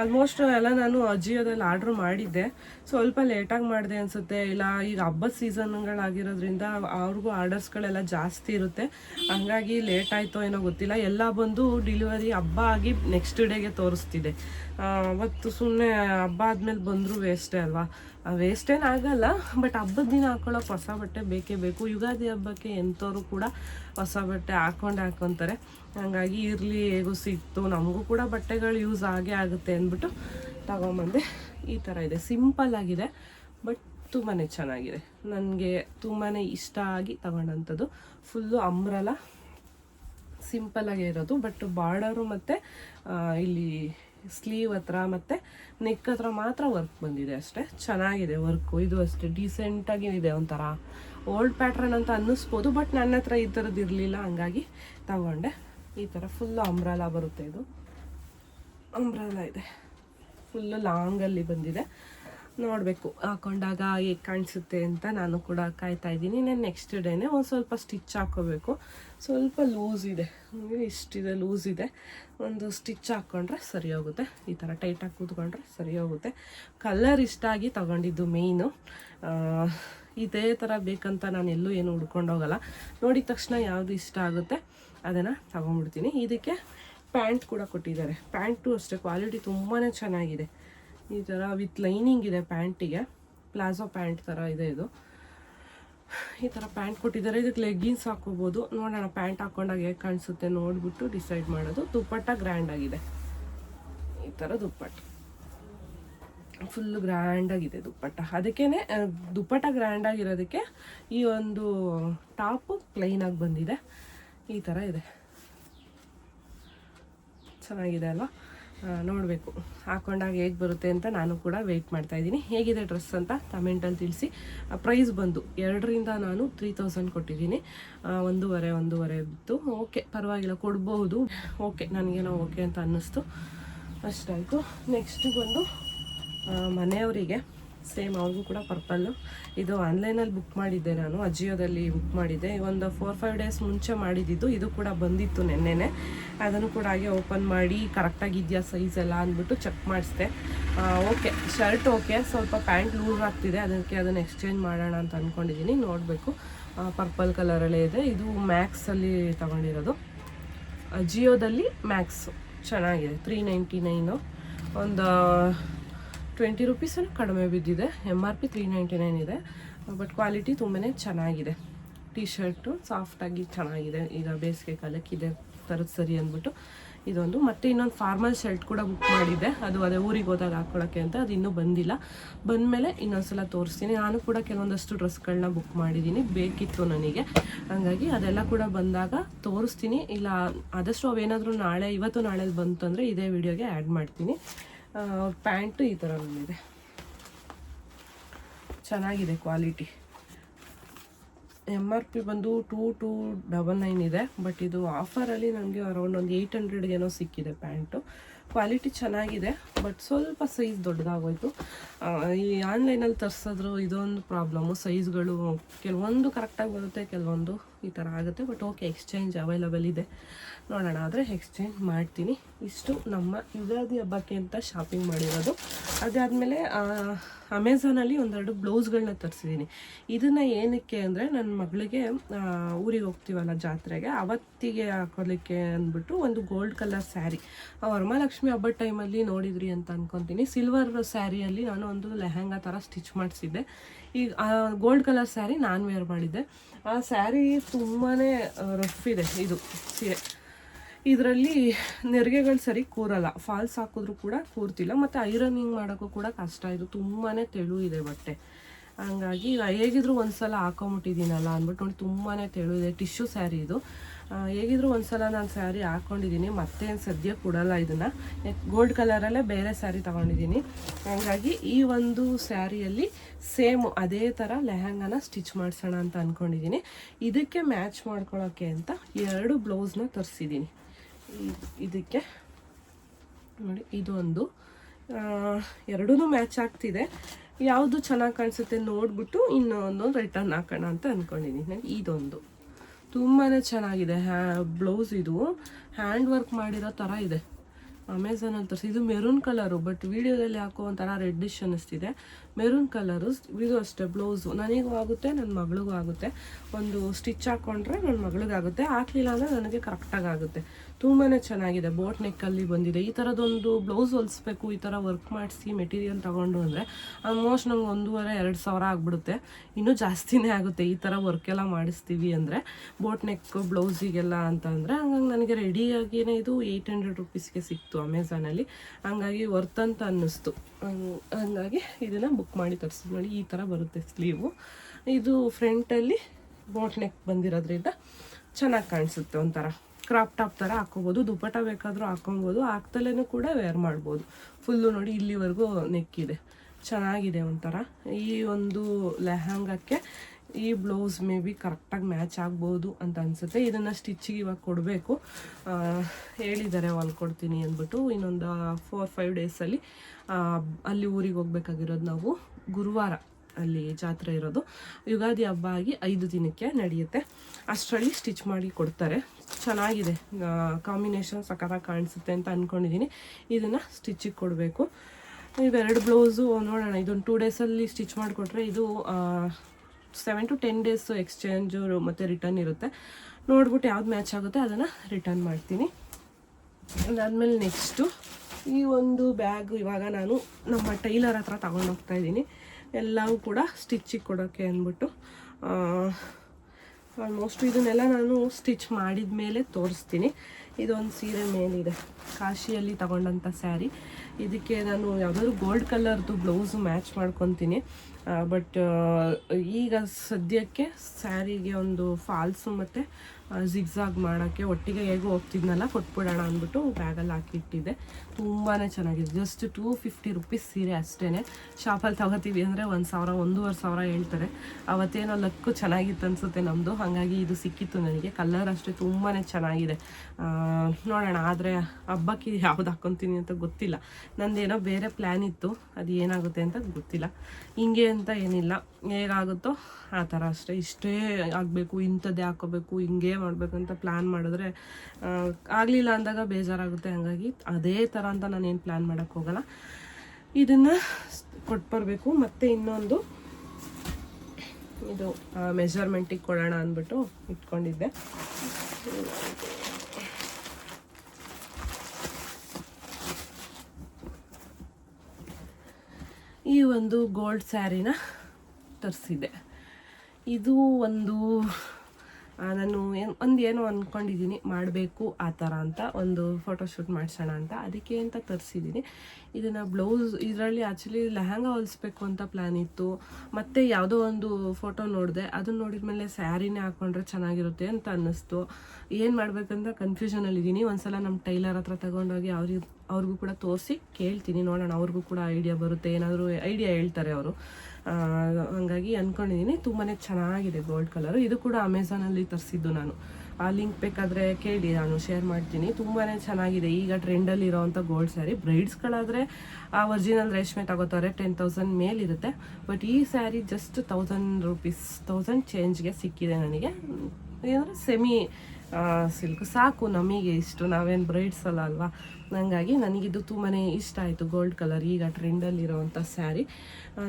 ಆಲ್ಮೋಸ್ಟ್ ಎಲ್ಲ ನಾನು ಅಜಿಯೋದಲ್ಲಿ ಆರ್ಡ್ರ್ ಮಾಡಿದ್ದೆ. ಸ್ವಲ್ಪ ಲೇಟಾಗಿ ಮಾಡಿದೆ ಅನಿಸುತ್ತೆ. ಇಲ್ಲ, ಈಗ ಹಬ್ಬದ ಸೀಸನ್ಗಳಾಗಿರೋದ್ರಿಂದ ಅವ್ರಿಗೂ ಆರ್ಡರ್ಸ್ಗಳೆಲ್ಲ ಜಾಸ್ತಿ ಇರುತ್ತೆ. ಹಂಗಾಗಿ ಲೇಟ್ ಆಯಿತೋ ಏನೋ ಗೊತ್ತಿಲ್ಲ. ಎಲ್ಲ ಬಂದು ಡಿಲಿವರಿ ಹಬ್ಬ ಆಗಿ ನೆಕ್ಸ್ಟ್ ಡೇಗೆ ತೋರಿಸ್ತಿದೆ. ಅವತ್ತು ಸುಮ್ಮನೆ ಹಬ್ಬ ಆದಮೇಲೆ ಬಂದರೂ ವೇಸ್ಟೇ ಅಲ್ವಾ? ವೇಸ್ಟ್ ಏನು ಆಗಲ್ಲ ಬಟ್ ಹಬ್ಬದ ದಿನ ಹಾಕೊಳ್ಳೋಕೆ ಹೊಸ ಬಟ್ಟೆ ಬೇಕೇ ಬೇಕು. ಯುಗಾದಿ ಹಬ್ಬಕ್ಕೆ ಎಂಥವ್ರು ಕೂಡ ಹೊಸ ಬಟ್ಟೆ ಹಾಕೊಂಡು ಹಾಕೊತಾರೆ. ಹಾಗಾಗಿ ಇರಲಿ, ಹೇಗೂ ಸಿಕ್ತು. ನಮಗೂ ಕೂಡ ಬಟ್ಟೆಗಳು ಯೂಸ್ ಆಗೇ ಆಗುತ್ತೆ ಅಂದ್ಬಿಟ್ಟು ತಗೊಂಬಂದೆ. ಈ ಥರ ಇದೆ. ಸಿಂಪಲ್ ಆಗಿದೆ ಬಟ್ ತುಂಬಾ ಚೆನ್ನಾಗಿದೆ. ನನಗೆ ತುಂಬಾ ಇಷ್ಟ ಆಗಿ ತಗೊಂಡಂಥದ್ದು. ಫುಲ್ಲು ಅಮ್ರಲ ಸಿಂಪಲ್ ಆಗೇ ಇರೋದು ಬಟ್ ಬಾರ್ಡರು ಮತ್ತು ಇಲ್ಲಿ ಸ್ಲೀವ್ ಹತ್ರ ಮತ್ತು ನೆಕ್ ಹತ್ರ ಮಾತ್ರ ವರ್ಕ್ ಬಂದಿದೆ ಅಷ್ಟೇ. ಚೆನ್ನಾಗಿದೆ ವರ್ಕು ಇದು ಅಷ್ಟೇ ಡೀಸೆಂಟಾಗಿ ಇದೆ ಒಂಥರ ಓಲ್ಡ್ ಪ್ಯಾಟ್ರನ್ ಅಂತ ಅನ್ನಿಸ್ಬೋದು ಬಟ್ ನನ್ನ ಹತ್ರ ಈ ಥರದ್ದು ಇರಲಿಲ್ಲ. ಹಂಗಾಗಿ ತಗೊಂಡೆ. ಈ ಥರ ಫುಲ್ಲು ಅಂಬ್ರಾಲ ಬರುತ್ತೆ ಇದು. ಅಂಬ್ರಾಲ ಇದೆ. ಫುಲ್ಲು ಲಾಂಗಲ್ಲಿ ಬಂದಿದೆ. ನೋಡಬೇಕು. ಹಾಕೊಂಡಾಗ ಹೇಗೆ ಕಾಣಿಸುತ್ತೆ ಅಂತ ನಾನು ಕೂಡ ಕಾಯ್ತಾ ಇದ್ದೀನಿ. ನಾನು ನೆಕ್ಸ್ಟ್ ಡೇನೆ ಒಂದು ಸ್ವಲ್ಪ ಸ್ಟಿಚ್ ಹಾಕೋಬೇಕು. ಸ್ವಲ್ಪ ಲೂಸ್ ಇದೆ. ಇಷ್ಟಿದೆ ಲೂಸ್ ಇದೆ. ಒಂದು ಸ್ಟಿಚ್ ಹಾಕ್ಕೊಂಡ್ರೆ ಸರಿ ಹೋಗುತ್ತೆ. ಈ ಥರ ಟೈಟಾಗಿ ಕೂತ್ಕೊಂಡ್ರೆ ಸರಿ ಹೋಗುತ್ತೆ. ಕಲರ್ ಇಷ್ಟ ಆಗಿ ತಗೊಂಡಿದ್ದು ಮೇಯ್ನು ಇದೇ ಥರ ಬೇಕಂತ ನಾನು ಎಲ್ಲೂ ಏನು ಹುಡ್ಕೊಂಡು ಹೋಗಲ್ಲ. ನೋಡಿದ ತಕ್ಷಣ ಯಾವುದು ಇಷ್ಟ ಆಗುತ್ತೆ, ಅದನ್ನು ತಗೊಂಡ್ಬಿಡ್ತೀನಿ. ಇದಕ್ಕೆ ಪ್ಯಾಂಟ್ ಕೂಡ ಕೊಟ್ಟಿದ್ದಾರೆ. ಪ್ಯಾಂಟು ಅಷ್ಟೇ ಕ್ವಾಲಿಟಿ ತುಂಬಾ ಚೆನ್ನಾಗಿದೆ. ಈ ಥರ ವಿತ್ ಲೈನಿಂಗ್ ಇದೆ ಪ್ಯಾಂಟಿಗೆ ಪ್ಲಾಜೋ ಪ್ಯಾಂಟ್ ಥರ ಇದೆ ಇದು. ಈ ಥರ ಪ್ಯಾಂಟ್ ಕೊಟ್ಟಿದ್ದಾರೆ. ಇದಕ್ಕೆ ಲೆಗ್ಗಿನ್ಸ್ ಹಾಕೋಬೋದು ನೋಡೋಣ ಪ್ಯಾಂಟ್ ಹಾಕೊಂಡಾಗ ಹೇಗೆ ಕಾಣಿಸುತ್ತೆ ನೋಡಿಬಿಟ್ಟು ಡಿಸೈಡ್ ಮಾಡೋದು. ದುಪ್ಪಟ್ಟ ಗ್ರ್ಯಾಂಡ್ ಆಗಿದೆ. ಈ ಥರ ದುಪ್ಪಟ್ಟ. ಫುಲ್ಲು ಗ್ರ್ಯಾಂಡಾಗಿದೆ ದುಪ್ಪಟ್ಟ. ಅದಕ್ಕೇ ದುಪ್ಪಟ್ಟ ಗ್ರ್ಯಾಂಡಾಗಿರೋದಕ್ಕೆ ಈ ಒಂದು ಟಾಪು ಪ್ಲೈನಾಗಿ ಬಂದಿದೆ. ಈ ಥರ ಇದೆ. ಚೆನ್ನಾಗಿದೆ ಅಲ್ವಾ? ನೋಡಬೇಕು. ಹಾಕೊಂಡಾಗ ಹೇಗೆ ಬರುತ್ತೆ ಅಂತ ನಾನು ಕೂಡ ವೆಯ್ಟ್ ಮಾಡ್ತಾ ಇದ್ದೀನಿ. ಹೇಗಿದೆ ಡ್ರೆಸ್ ಅಂತ ಕಮೆಂಟಲ್ಲಿ ತಿಳಿಸಿ. ಪ್ರೈಸ್ ಬಂದು ಎರಡರಿಂದ ನಾನು ತ್ರೀ ತೌಸಂಡ್ ಕೊಟ್ಟಿದ್ದೀನಿ. ಒಂದೂವರೆ ಒಂದೂವರೆ ಇತ್ತು. ಓಕೆ ಪರವಾಗಿಲ್ಲ, ಕೊಡ್ಬೋದು. ಓಕೆ ನನಗೇನೋ ಓಕೆ ಅಂತ ಅನ್ನಿಸ್ತು. ಅಷ್ಟಾಯಿತು ನೆಕ್ಸ್ಟ್ ಬಂದು ಮನೆಯವರಿಗೆ ಸೇಮ್ ಅವ್ರಿಗೂ ಕೂಡ ಪರ್ಪಲ್ಲು. ಇದು ಆನ್ಲೈನಲ್ಲಿ ಬುಕ್ ಮಾಡಿದ್ದೆ ನಾನು, ಅಜಿಯೋದಲ್ಲಿ ಬುಕ್ ಮಾಡಿದ್ದೆ. ಒಂದು ಫೋರ್ ಫೈವ್ ಡೇಸ್ ಮುಂಚೆ ಮಾಡಿದ್ದಿದ್ದು, ಇದು ಕೂಡ ಬಂದಿತ್ತು ನೆನ್ನೆನೆ. ಅದನ್ನು ಕೂಡ ಹಾಗೆ ಓಪನ್ ಮಾಡಿ ಕರೆಕ್ಟಾಗಿದೆಯಾ ಸೈಜ್ ಎಲ್ಲ ಅಂದ್ಬಿಟ್ಟು ಚೆಕ್ ಮಾಡಿಸ್ದೆ. ಓಕೆ ಶರ್ಟ್ ಓಕೆ ಸ್ವಲ್ಪ ಪ್ಯಾಂಟ್ ಲೂಸ್ ಆಗ್ತಿದೆ, ಅದಕ್ಕೆ ಅದನ್ನು ಎಕ್ಸ್ಚೇಂಜ್ ಮಾಡೋಣ ಅಂತ ಅಂದ್ಕೊಂಡಿದ್ದೀನಿ ನೋಡಬೇಕು. ಪರ್ಪಲ್ ಕಲರಲ್ಲೇ ಇದೆ. ಇದು ಮ್ಯಾಕ್ಸಲ್ಲಿ ತಗೊಂಡಿರೋದು. ಜಿಯೋದಲ್ಲಿ ಮ್ಯಾಕ್ಸು ಚೆನ್ನಾಗಿದೆ ತ್ರೀ ನೈಂಟಿ ನೈನು ಒಂದು ಟ್ವೆಂಟಿ ರುಪೀಸನ್ನು ಕಡಿಮೆ ಬಿದ್ದಿದೆ. M R P three ninety nine ಇದೆ. ಬಟ್ ಕ್ವಾಲಿಟಿ ತುಂಬಾ ಚೆನ್ನಾಗಿದೆ. ಟಿ ಶರ್ಟು ಸಾಫ್ಟಾಗಿ ಚೆನ್ನಾಗಿದೆ. ಈಗ ಬೇಸಿಗೆ ಕಾಲಕ್ಕೆ ಇದೆ. ಥರದ್ದು ಸರಿ ಅಂದ್ಬಿಟ್ಟು ಇದೊಂದು. ಮತ್ತೆ ಇನ್ನೊಂದು ಫಾರ್ಮಲ್ ಶರ್ಟ್ ಕೂಡ ಬುಕ್ ಮಾಡಿದ್ದೆ. ಅದು ಅದೇ ಊರಿಗೆ ಹೋದಾಗ ಹಾಕ್ಕೊಳಕ್ಕೆ ಅಂತ. ಅದು ಇನ್ನೂ ಬಂದಿಲ್ಲ. ಬಂದಮೇಲೆ ಇನ್ನೊಂದ್ಸಲ ತೋರಿಸ್ತೀನಿ. ನಾನು ಕೂಡ ಕೆಲವೊಂದಷ್ಟು ಡ್ರೆಸ್ಗಳನ್ನ ಬುಕ್ ಮಾಡಿದ್ದೀನಿ. ಬೇಕಿತ್ತು ನನಗೆ. ಹಾಗಾಗಿ ಅದೆಲ್ಲ ಕೂಡ ಬಂದಾಗ ತೋರಿಸ್ತೀನಿ. ಇಲ್ಲ, ಆದಷ್ಟು ಅವೇನಾದರೂ ನಾಳೆ, ಇವತ್ತು ನಾಳೆ ಬಂತು ಅಂದರೆ ಇದೇ ವಿಡಿಯೋಗೆ ಆ್ಯಡ್ ಮಾಡ್ತೀನಿ. ಪ್ಯಾಂಟು ಈ ಥರ ಬಂದಿದೆ ಚೆನ್ನಾಗಿದೆ ಕ್ವಾಲಿಟಿ. ಎಂ ಆರ್ ಪಿ ಬಂದು ಟೂ ಟೂ ಡಬಲ್ ನೈನ್ ಇದೆ, ಬಟ್ ಇದು ಆಫರಲ್ಲಿ ನನಗೆ ಅರೌಂಡ್ ಒಂದು ಏಯ್ಟ್ ಹಂಡ್ರೆಡ್ಗೇನೋ ಸಿಕ್ಕಿದೆ ಪ್ಯಾಂಟು. ಕ್ವಾಲಿಟಿ ಚೆನ್ನಾಗಿದೆ. ಬಟ್ ಸ್ವಲ್ಪ ಸೈಜ್ ದೊಡ್ಡದಾಗೋಯ್ತು. ಈ ಆನ್ಲೈನಲ್ಲಿ ತರ್ಸಿದ್ರು ಇದೊಂದು ಪ್ರಾಬ್ಲಮ್ಮು ಸೈಜ್ಗಳು ಕೆಲವೊಂದು ಕರೆಕ್ಟಾಗಿ ಬರುತ್ತೆ, ಕೆಲವೊಂದು ಈ ಥರ ಆಗುತ್ತೆ. ಬಟ್ ಓಕೆ, ಎಕ್ಸ್ಚೇಂಜ್ ಅವೈಲಬಲ್ ಇದೆ. ನೋಡೋಣ. ಆದರೆ ಎಕ್ಸ್ಚೇಂಜ್ ಮಾಡ್ತೀನಿ. ಇಷ್ಟು ನಮ್ಮ ಯುಗಾದಿ ಹಬ್ಬಕ್ಕೆ ಅಂತ ಶಾಪಿಂಗ್ ಮಾಡಿರೋದು. ಅದಾದಮೇಲೆ ಅಮೆಝಾನಲ್ಲಿ ಒಂದೆರಡು ಬ್ಲೌಸ್ಗಳನ್ನ ತರಿಸಿದ್ದೀನಿ. ಇದನ್ನು ಏನಕ್ಕೆ ಅಂದರೆ, ನನ್ನ ಮಗಳಿಗೆ ಊರಿಗೆ ಹೋಗ್ತೀವಲ್ಲ ಜಾತ್ರೆಗೆ, ಅವತ್ತಿಗೆ ಹಾಕೋಲಿಕ್ಕೆ ಅಂದ್ಬಿಟ್ಟು ಒಂದು ಗೋಲ್ಡ್ ಕಲರ್ ಸ್ಯಾರಿ ವರಮಹಾಲಕ್ಷ್ಮಿ ಹಬ್ಬದ ಟೈಮಲ್ಲಿ ನೋಡಿದ್ರಿ ಅಂತ ಅನ್ಕೊತೀನಿ. ಸಿಲ್ವರ್ ಸ್ಯಾರಿಯಲ್ಲಿ ನಾನು ಒಂದು ಲೆಹಂಗಾ ಥರ ಸ್ಟಿಚ್ ಮಾಡಿಸಿದ್ದೆ. ಈಗ ಗೋಲ್ಡ್ ಕಲರ್ ಸ್ಯಾರಿ ನಾನು ವೇರ್ ಮಾಡಿದ್ದೆ. ಆ ಸ್ಯಾರಿ ತುಂಬಾ ರಫ್ ಇದೆ ಇದು, ಸೀರೆ. ಇದರಲ್ಲಿ ನೆರಿಗೆಗಳು ಸರಿ ಕೂರಲ್ಲ. ಫಾಲ್ಸ್ ಹಾಕಿದ್ರು ಕೂಡ ಕೂರ್ತಿಲ್ಲ. ಮತ್ತು ಐರನಿಂಗ್ ಮಾಡೋಕ್ಕೂ ಕೂಡ ಕಷ್ಟ. ಇದು ತುಂಬಾ ತೆಳು ಇದೆ ಬಟ್ಟೆ. ಹಂಗಾಗಿ ಹೇಗಿದ್ರೂ ಹೇಗಿದ್ರು ಒಂದ್ಸಲ ಹಾಕೊಂಬಿಟ್ಟಿದ್ದೀನಲ್ಲ ಅಂದ್ಬಿಟ್ಟು ನೋಡಿ ತುಂಬಾ ತೆಳು ಇದೆ. ಟಿಶ್ಯೂ ಸ್ಯಾರಿ ಇದು. ಹೇಗಿದ್ರು ಒಂದ್ಸಲ ನಾನು ಸ್ಯಾರಿ ಹಾಕೊಂಡಿದ್ದೀನಿ ಮತ್ತೇನು ಸದ್ಯ ಕೊಡಲ್ಲ ಇದನ್ನು. ಗೋಲ್ಡ್ ಕಲರಲ್ಲೇ ಬೇರೆ ಸ್ಯಾರಿ ತಗೊಂಡಿದ್ದೀನಿ ಹಂಗಾಗಿ ಈ ಒಂದು ಸ್ಯಾರಿಯಲ್ಲಿ ಸೇಮ್ ಅದೇ ಥರ ಲೆಹಂಗಾನ ಸ್ಟಿಚ್ ಮಾಡಿಸೋಣ ಅಂತ ಅಂದ್ಕೊಂಡಿದ್ದೀನಿ ಇದಕ್ಕೆ ಮ್ಯಾಚ್ ಮಾಡ್ಕೊಳ್ಳೋಕ್ಕೆ ಅಂತ ಎರಡು ಬ್ಲೌಸ್ನ ತರಿಸಿದ್ದೀನಿ ಇದಕ್ಕೆ ನೋಡಿ, ಇದೊಂದು. ಎರಡೂ ಮ್ಯಾಚ್ ಆಗ್ತಿದೆ. ಯಾವುದು ಚೆನ್ನಾಗಿ ಕಾಣಿಸುತ್ತೆ ನೋಡ್ಬಿಟ್ಟು ಇನ್ನೊಂದೊಂದು ರಿಟರ್ನ್ ಹಾಕೋಣ ಅಂತ ಅಂದ್ಕೊಂಡಿದ್ದೀನಿ ಇದೊಂದು. ತುಂಬಾ ಚೆನ್ನಾಗಿದೆ ಹ್ಯಾ ಬ್ಲೌಸ್ ಇದು. ಹ್ಯಾಂಡ್ ವರ್ಕ್ ಮಾಡಿರೋ ಥರ ಇದೆ. ಅಮೆಝಾನ್ ಅಂತ ತರಿಸಿ ಇದು ಮೆರೂನ್ ಕಲರು ಬಟ್ ವಿಡಿಯೋದಲ್ಲಿ ಹಾಕೋ ಒಂಥರ ರೆಡ್ಡಿಶ್ ಅನ್ನಿಸ್ತಿದೆ. ಮೆರೂನ್ ಕಲರು ಇದು ಅಷ್ಟೇ ಬ್ಲೌಸು ನನಗೂ ಆಗುತ್ತೆ ನನ್ನ ಮಗಳಿಗೂ ಆಗುತ್ತೆ. ಒಂದು ಸ್ಟಿಚ್ ಹಾಕ್ಕೊಂಡ್ರೆ ನನ್ನ ಮಗಳಿಗಾಗುತ್ತೆ. ಹಾಕ್ಲಿಲ್ಲ ಅಂದರೆ ನನಗೆ ಕರೆಕ್ಟಾಗಿ ಆಗುತ್ತೆ. ತುಂಬಾ ಚೆನ್ನಾಗಿದೆ. ಬೋಟ್ ನೆಕ್ಕಲ್ಲಿ ಬಂದಿದೆ. ಈ ಥರದೊಂದು ಬ್ಲೌಸ್ ಹೊಲಿಸ್ಬೇಕು, ಈ ಥರ ವರ್ಕ್ ಮಾಡಿಸಿ ಮೆಟೀರಿಯಲ್ ತೊಗೊಂಡು ಅಂದರೆ ಆಲ್ಮೋಸ್ಟ್ ನಮ್ಗೆ ಒಂದೂವರೆ, ಎರಡು ಸಾವಿರ ಆಗಿಬಿಡುತ್ತೆ. ಇನ್ನೂ ಜಾಸ್ತಿನೇ ಆಗುತ್ತೆ ಈ ಥರ ವರ್ಕ್ ಎಲ್ಲ ಮಾಡಿಸ್ತೀವಿ ಅಂದರೆ. ಬೋಟ್ ನೆಕ್ ಬ್ಲೌಸಿಗೆಲ್ಲ ಅಂತ ಅಂದರೆ ಹಂಗಾಗಿ ನನಗೆ ರೆಡಿಯಾಗಿಯೇ ಇದು ಏಯ್ಟ್ ಹಂಡ್ರೆಡ್ ರುಪೀಸ್ಗೆ ಸಿಕ್ತು ಅಮೆಝಾನಲ್ಲಿ ಹಂಗಾಗಿ ವರ್ತ್ ಅಂತ ಅನ್ನಿಸ್ತು. ಹಂಗ್- ಹಂಗಾಗಿ ಇದನ್ನು ಬುಕ್ ಮಾಡಿ ತರಿಸಿದ್ ನೋಡಿ, ಈ ಥರ ಬರುತ್ತೆ ಸ್ಲೀವು ಇದು ಫ್ರಂಟಲ್ಲಿ ಬೋಟ್ ನೆಕ್ ಬಂದಿರೋದ್ರಿಂದ ಚೆನ್ನಾಗಿ ಕಾಣಿಸುತ್ತೆ ಒಂಥರ. ಕ್ರಾಪ್ ಟಾಪ್ ಥರ ಹಾಕೋಬೋದು ದುಪ್ಪಟ ಬೇಕಾದರೂ ಹಾಕೊಬೋದು ಹಾಕ್ತಲೇ ಕೂಡ ವೇರ್ ಮಾಡ್ಬೋದು. ಫುಲ್ಲು ನೋಡಿ ಇಲ್ಲಿವರೆಗೂ ನೆಕ್ಕಿದೆ. ಚೆನ್ನಾಗಿದೆ ಒಂಥರ. ಈ ಒಂದು ಲೆಹಂಗಕ್ಕೆ ಈ ಬ್ಲೌಸ್ ಮೇ ಬಿ ಕರೆಕ್ಟಾಗಿ ಮ್ಯಾಚ್ ಆಗ್ಬೋದು ಅಂತ ಅನಿಸುತ್ತೆ. ಇದನ್ನು ಸ್ಟಿಚ್ಚಿಗೆ ಇವಾಗ ಕೊಡಬೇಕು. ಹೇಳಿದ್ದಾರೆ ಹೊಲ್ಕೊಡ್ತೀನಿ ಅಂದ್ಬಿಟ್ಟು. ಇನ್ನೊಂದು ಫೋರ್ ಫೈವ್ ಡೇಸಲ್ಲಿ ಅಲ್ಲಿ ಊರಿಗೆ ಹೋಗ್ಬೇಕಾಗಿರೋದು ನಾವು ಗುರುವಾರ ಅಲ್ಲಿ ಜಾತ್ರೆ ಇರೋದು. ಯುಗಾದಿ ಹಬ್ಬ ಆಗಿ ಐದು ದಿನಕ್ಕೆ ನಡೆಯುತ್ತೆ. ಅಷ್ಟರಲ್ಲಿ ಸ್ಟಿಚ್ ಮಾಡಿ ಕೊಡ್ತಾರೆ. ಚೆನ್ನಾಗಿದೆ. ಕಾಂಬಿನೇಷನ್ ಸಖತ್ತಾಗಿ ಕಾಣಿಸುತ್ತೆ ಅಂತ ಅಂದ್ಕೊಂಡಿದ್ದೀನಿ ಇದನ್ನು ಸ್ಟಿಚ್ಚಿಗೆ ಕೊಡಬೇಕು. ಇವೆರಡು ಬ್ಲೌಸು ನೋಡೋಣ, ಇದೊಂದು ಟೂ ಡೇಸಲ್ಲಿ ಸ್ಟಿಚ್ ಮಾಡಿಕೊಟ್ರೆ ಇದು seven to ten days exchange ಮತ್ತು ರಿಟರ್ನ್ ಇರುತ್ತೆ. ನೋಡ್ಬಿಟ್ಟು ಯಾವ್ದು ಮ್ಯಾಚ್ ಆಗುತ್ತೆ ಅದನ್ನು ರಿಟರ್ನ್ ಮಾಡ್ತೀನಿ. ಅದಾದಮೇಲೆ ನೆಕ್ಸ್ಟು ಈ ಒಂದು ಬ್ಯಾಗ್ ಇವಾಗ ನಾನು ನಮ್ಮ ಟೈಲರ್ ಹತ್ರ ತೊಗೊಂಡೋಗ್ತಾ ಇದ್ದೀನಿ. ಎಲ್ಲವೂ ಕೂಡ ಸ್ಟಿಚ್ಚಿಗೆ ಕೊಡೋಕ್ಕೆ ಅಂದ್ಬಿಟ್ಟು ಆಲ್ಮೋಸ್ಟ್ ಇದನ್ನೆಲ್ಲ ನಾನು ಸ್ಟಿಚ್ ಮಾಡಿದ ಮೇಲೆ ತೋರಿಸ್ತೀನಿ. ಇದೊಂದು ಸೀರೆ ಮೇಲಿದೆ. ಕಾಶಿಯಲ್ಲಿ ತಗೊಂಡಂಥ ಸ್ಯಾರಿ ಇದಕ್ಕೆ ನಾನು ಯಾವುದಾದ್ರು ಗೋಲ್ಡ್ ಕಲರ್ದು ಬ್ಲೌಸು ಮ್ಯಾಚ್ ಮಾಡ್ಕೊತೀನಿ. ಬಟ್ ಈಗ ಸದ್ಯಕ್ಕೆ ಸ್ಯಾರಿಗೆ ಒಂದು ಫಾಲ್ಸು ಮತ್ತು ಜಿಗ್ಜಾಗ್ ಮಾಡೋಕ್ಕೆ ಒಟ್ಟಿಗೆ ಹೇಗೂ ಹೋಗ್ತಿದ್ನಲ್ಲ, ಕೊಟ್ಬಿಡೋಣ ಅಂದ್ಬಿಟ್ಟು ಬ್ಯಾಗಲ್ಲಿ ಹಾಕಿಟ್ಟಿದ್ದೆ. ತುಂಬಾ ಚೆನ್ನಾಗಿದೆ. ಜಸ್ಟ್ ಟೂ ಫಿಫ್ಟಿ ರುಪೀಸ್ ಸೀರೆ ಅಷ್ಟೇ ಶಾಪಲ್ಲಿ ತಗೋತೀವಿ ಅಂದರೆ ಒಂದು ಸಾವಿರ, ಒಂದೂವರೆ ಸಾವಿರ ಹೇಳ್ತಾರೆ. ಅವತ್ತೇನೋ ಲಕ್ಕು ಚೆನ್ನಾಗಿತ್ತು ಅನಿಸುತ್ತೆ ನಮ್ಮದು ಹಾಗಾಗಿ ಇದು ಸಿಕ್ಕಿತ್ತು ನನಗೆ. ಕಲರ್ ಅಷ್ಟೇ ತುಂಬಾ ಚೆನ್ನಾಗಿದೆ. ನೋಡೋಣ. ಆದರೆ ಹಬ್ಬಕ್ಕೆ ಯಾವ್ದು ಹಾಕ್ಕೊತೀನಿ ಅಂತ ಗೊತ್ತಿಲ್ಲ. ನಂದೇನೋ ಬೇರೆ ಪ್ಲ್ಯಾನ್ ಇತ್ತು. ಅದು ಏನಾಗುತ್ತೆ ಅಂತ ಗೊತ್ತಿಲ್ಲ. ಹಿಂಗೆ ಅಂತ ಏನಿಲ್ಲ. ಹೇಗಾಗುತ್ತೋ ಆ ಥರ ಅಷ್ಟೇ. ಇಷ್ಟೇ ಆಗಬೇಕು, ಇಂಥದ್ದೇ ಹಾಕೋಬೇಕು, ಹಿಂಗೆ ಮಾಡಬೇಕು ಅಂತ ಪ್ಲ್ಯಾನ್ ಮಾಡಿದ್ರೆ ಆಗಲಿಲ್ಲ ಅಂದಾಗ ಬೇಜಾರಾಗುತ್ತೆ ಹಂಗಾಗಿ. ಅದೇ ಥರ ಅಂತ ನಾನೇನು ಪ್ಲ್ಯಾನ್ ಮಾಡೋಕ್ಕೆ ಹೋಗಲ್ಲ. ಇದನ್ನು ಬರಬೇಕು. ಮತ್ತು ಇನ್ನೊಂದು, ಇದು ಮೆಷರ್ಮೆಂಟಿಗೆ ಕೊಡೋಣ ಅಂದ್ಬಿಟ್ಟು ಇಟ್ಕೊಂಡಿದ್ದೆ. ಈ ಒಂದು ಗೋಲ್ಡ್ ಸ್ಯಾರಿನ ತರಿಸಿದ್ದೆ ಇದು ಒಂದು ನಾನು ಏನು, ಒಂದು ಏನೋ ಅಂದ್ಕೊಂಡಿದ್ದೀನಿ ಮಾಡಬೇಕು ಆ ಥರ ಅಂತ. ಒಂದು ಫೋಟೋಶೂಟ್ ಮಾಡಿಸೋಣ ಅಂತ. ಅದಕ್ಕೆ ಅಂತ ತರಿಸಿದ್ದೀನಿ ಇದನ್ನು ಬ್ಲೌಸ್ ಇದರಲ್ಲಿ ಆ್ಯಕ್ಚುಲಿ ಲೆಹಂಗಾ ಹೊಲಿಸ್ಬೇಕು ಅಂತ ಪ್ಲ್ಯಾನ್ ಇತ್ತು. ಮತ್ತು ಯಾವುದೋ ಒಂದು ಫೋಟೋ ನೋಡಿದೆ. ಅದನ್ನ ನೋಡಿದ್ಮೇಲೆ ಸ್ಯಾರಿನೇ ಹಾಕ್ಕೊಂಡ್ರೆ ಚೆನ್ನಾಗಿರುತ್ತೆ ಅಂತ ಅನ್ನಿಸ್ತು. ಏನು ಮಾಡಬೇಕಂತ ಕನ್ಫ್ಯೂಷನಲ್ಲಿದ್ದೀನಿ ಒಂದು ಸಲ ನಮ್ಮ ಟೈಲರ್ ಹತ್ರ ತಗೊಂಡೋಗಿ ಅವ್ರಿಗೆ ಅವ್ರಿಗೂ ಕೂಡ ತೋರಿಸಿ ಕೇಳ್ತೀನಿ, ನೋಡೋಣ ಅವ್ರಿಗೂ ಕೂಡ ಐಡಿಯಾ ಬರುತ್ತೆ, ಏನಾದರೂ ಐಡಿಯಾ ಹೇಳ್ತಾರೆ ಅವರು. ಹಂಗಾಗಿ ಅಂದ್ಕೊಂಡಿದ್ದೀನಿ ತುಂಬಾ ಚೆನ್ನಾಗಿದೆ ಗೋಲ್ಡ್ ಕಲರು ಇದು ಕೂಡ ಅಮೆಝಾನಲ್ಲಿ ತರಿಸಿದ್ದು ನಾನು. ಆ ಲಿಂಕ್ ಬೇಕಾದರೆ ಕೇಳಿ, ನಾನು ಶೇರ್ ಮಾಡ್ತೀನಿ. ತುಂಬಾ ಚೆನ್ನಾಗಿದೆ. ಈಗ ಟ್ರೆಂಡಲ್ಲಿ ಇರೋವಂಥ ಗೋಲ್ಡ್ ಸ್ಯಾರಿ ಬ್ರೈಡ್ಸ್ಗಳಾದರೆ ಆ ಒರಿಜಿನಲ್ ರೇಷ್ಮೆ ತಗೋತಾರೆ ಟೆನ್ ತೌಸಂಡ್ ಮೇಲಿರುತ್ತೆ. ಬಟ್ ಈ sari just thousand rupees thousand ಚೇಂಜ್ಗೆ ಸಿಕ್ಕಿದೆ ನನಗೆ. ಏನಂದರೆ ಸೆಮಿ ಸಿಲ್ಕ್ ಸಾಕು ನಮಗೆ ಇಷ್ಟು. ನಾವೇನು ಬ್ರೈಡ್ಸ್ ಅಲ್ಲ ಅಲ್ವಾ? ಹಂಗಾಗಿ ನನಗಿದು ತುಂಬಾ ಇಷ್ಟ ಆಯಿತು ಗೋಲ್ಡ್ ಕಲರ್ ಈಗ ಟ್ರೆಂಡಲ್ಲಿರೋವಂಥ ಸ್ಯಾರಿ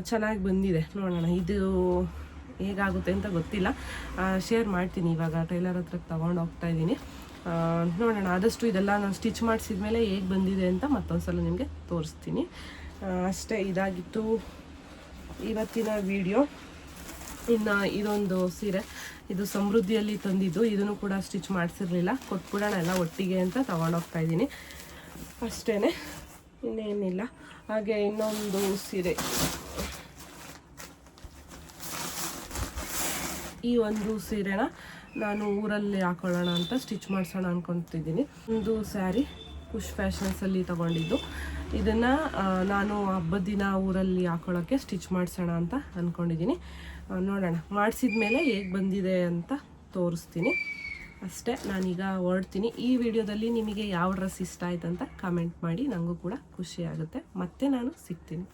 ಚೆನ್ನಾಗಿ ಬಂದಿದೆ. ನೋಡೋಣ, ಇದು ಹೇಗಾಗುತ್ತೆ ಅಂತ ಗೊತ್ತಿಲ್ಲ. ಶೇರ್ ಮಾಡ್ತೀನಿ ಇವಾಗ ಟೈಲರ್ ಹತ್ರ ತೊಗೊಂಡು ಹೋಗ್ತಾ ಇದ್ದೀನಿ. ನೋಡೋಣ, ಆದಷ್ಟು ಇದೆಲ್ಲ ನಾನು ಸ್ಟಿಚ್ ಮಾಡಿಸಿದ್ಮೇಲೆ ಹೇಗೆ ಬಂದಿದೆ ಅಂತ ಮತ್ತೊಂದ್ಸಲ ನಿಮಗೆ ತೋರಿಸ್ತೀನಿ. ಅಷ್ಟೇ ಇದಾಗಿತ್ತು ಇವತ್ತಿನ ವಿಡಿಯೋ ಇನ್ನು ಇದೊಂದು ಸೀರೆ, ಇದು ಸಮೃದ್ಧಿಯಲ್ಲಿ ತಂದಿದ್ದು. ಇದನ್ನು ಕೂಡ ಸ್ಟಿಚ್ ಮಾಡಿಸಿರಲಿಲ್ಲ. ಕೊಟ್ಬಿಡೋಣ ಎಲ್ಲ ಒಟ್ಟಿಗೆ ಅಂತ ತೊಗೊಂಡೋಗ್ತಾ ಇದ್ದೀನಿ. ಅಷ್ಟೇ ಇನ್ನೇನಿಲ್ಲ. ಹಾಗೆ ಇನ್ನೊಂದು ಸೀರೆ. ಈ ಒಂದು ಸೀರೆನ ನಾನು ಊರಲ್ಲಿ ಹಾಕೊಳ್ಳೋಣ ಅಂತ ಸ್ಟಿಚ್ ಮಾಡಿಸೋಣ ಅಂದ್ಕೊತಿದ್ದೀನಿ ಒಂದು ಸ್ಯಾರಿ ಖುಷ್ ಫ್ಯಾಷನ್ಸಲ್ಲಿ ತಗೊಂಡಿದ್ದು. ಇದನ್ನು ನಾನು ಹಬ್ಬದ ದಿನ ಊರಲ್ಲಿ ಹಾಕೊಳ್ಳೋಕ್ಕೆ ಸ್ಟಿಚ್ ಮಾಡಿಸೋಣ ಅಂತ ಅಂದ್ಕೊಂಡಿದ್ದೀನಿ ನೋಡೋಣ. ಮಾಡಿಸಿದ ಮೇಲೆ ಹೇಗೆ ಬಂದಿದೆ ಅಂತ ತೋರಿಸ್ತೀನಿ. ಅಷ್ಟೇ, ನಾನೀಗ ಹೊರಡ್ತೀನಿ. ಈ ವಿಡಿಯೋದಲ್ಲಿ ನಿಮಗೆ ಯಾವ ಡ್ರೆಸ್ ಇಷ್ಟ ಆಯ್ತು ಅಂತ ಕಮೆಂಟ್ ಮಾಡಿ. ನನಗೂ ಕೂಡ ಖುಷಿ ಆಗುತ್ತೆ. ಮತ್ತೆ ನಾನು ಸಿಗ್ತೀನಿ.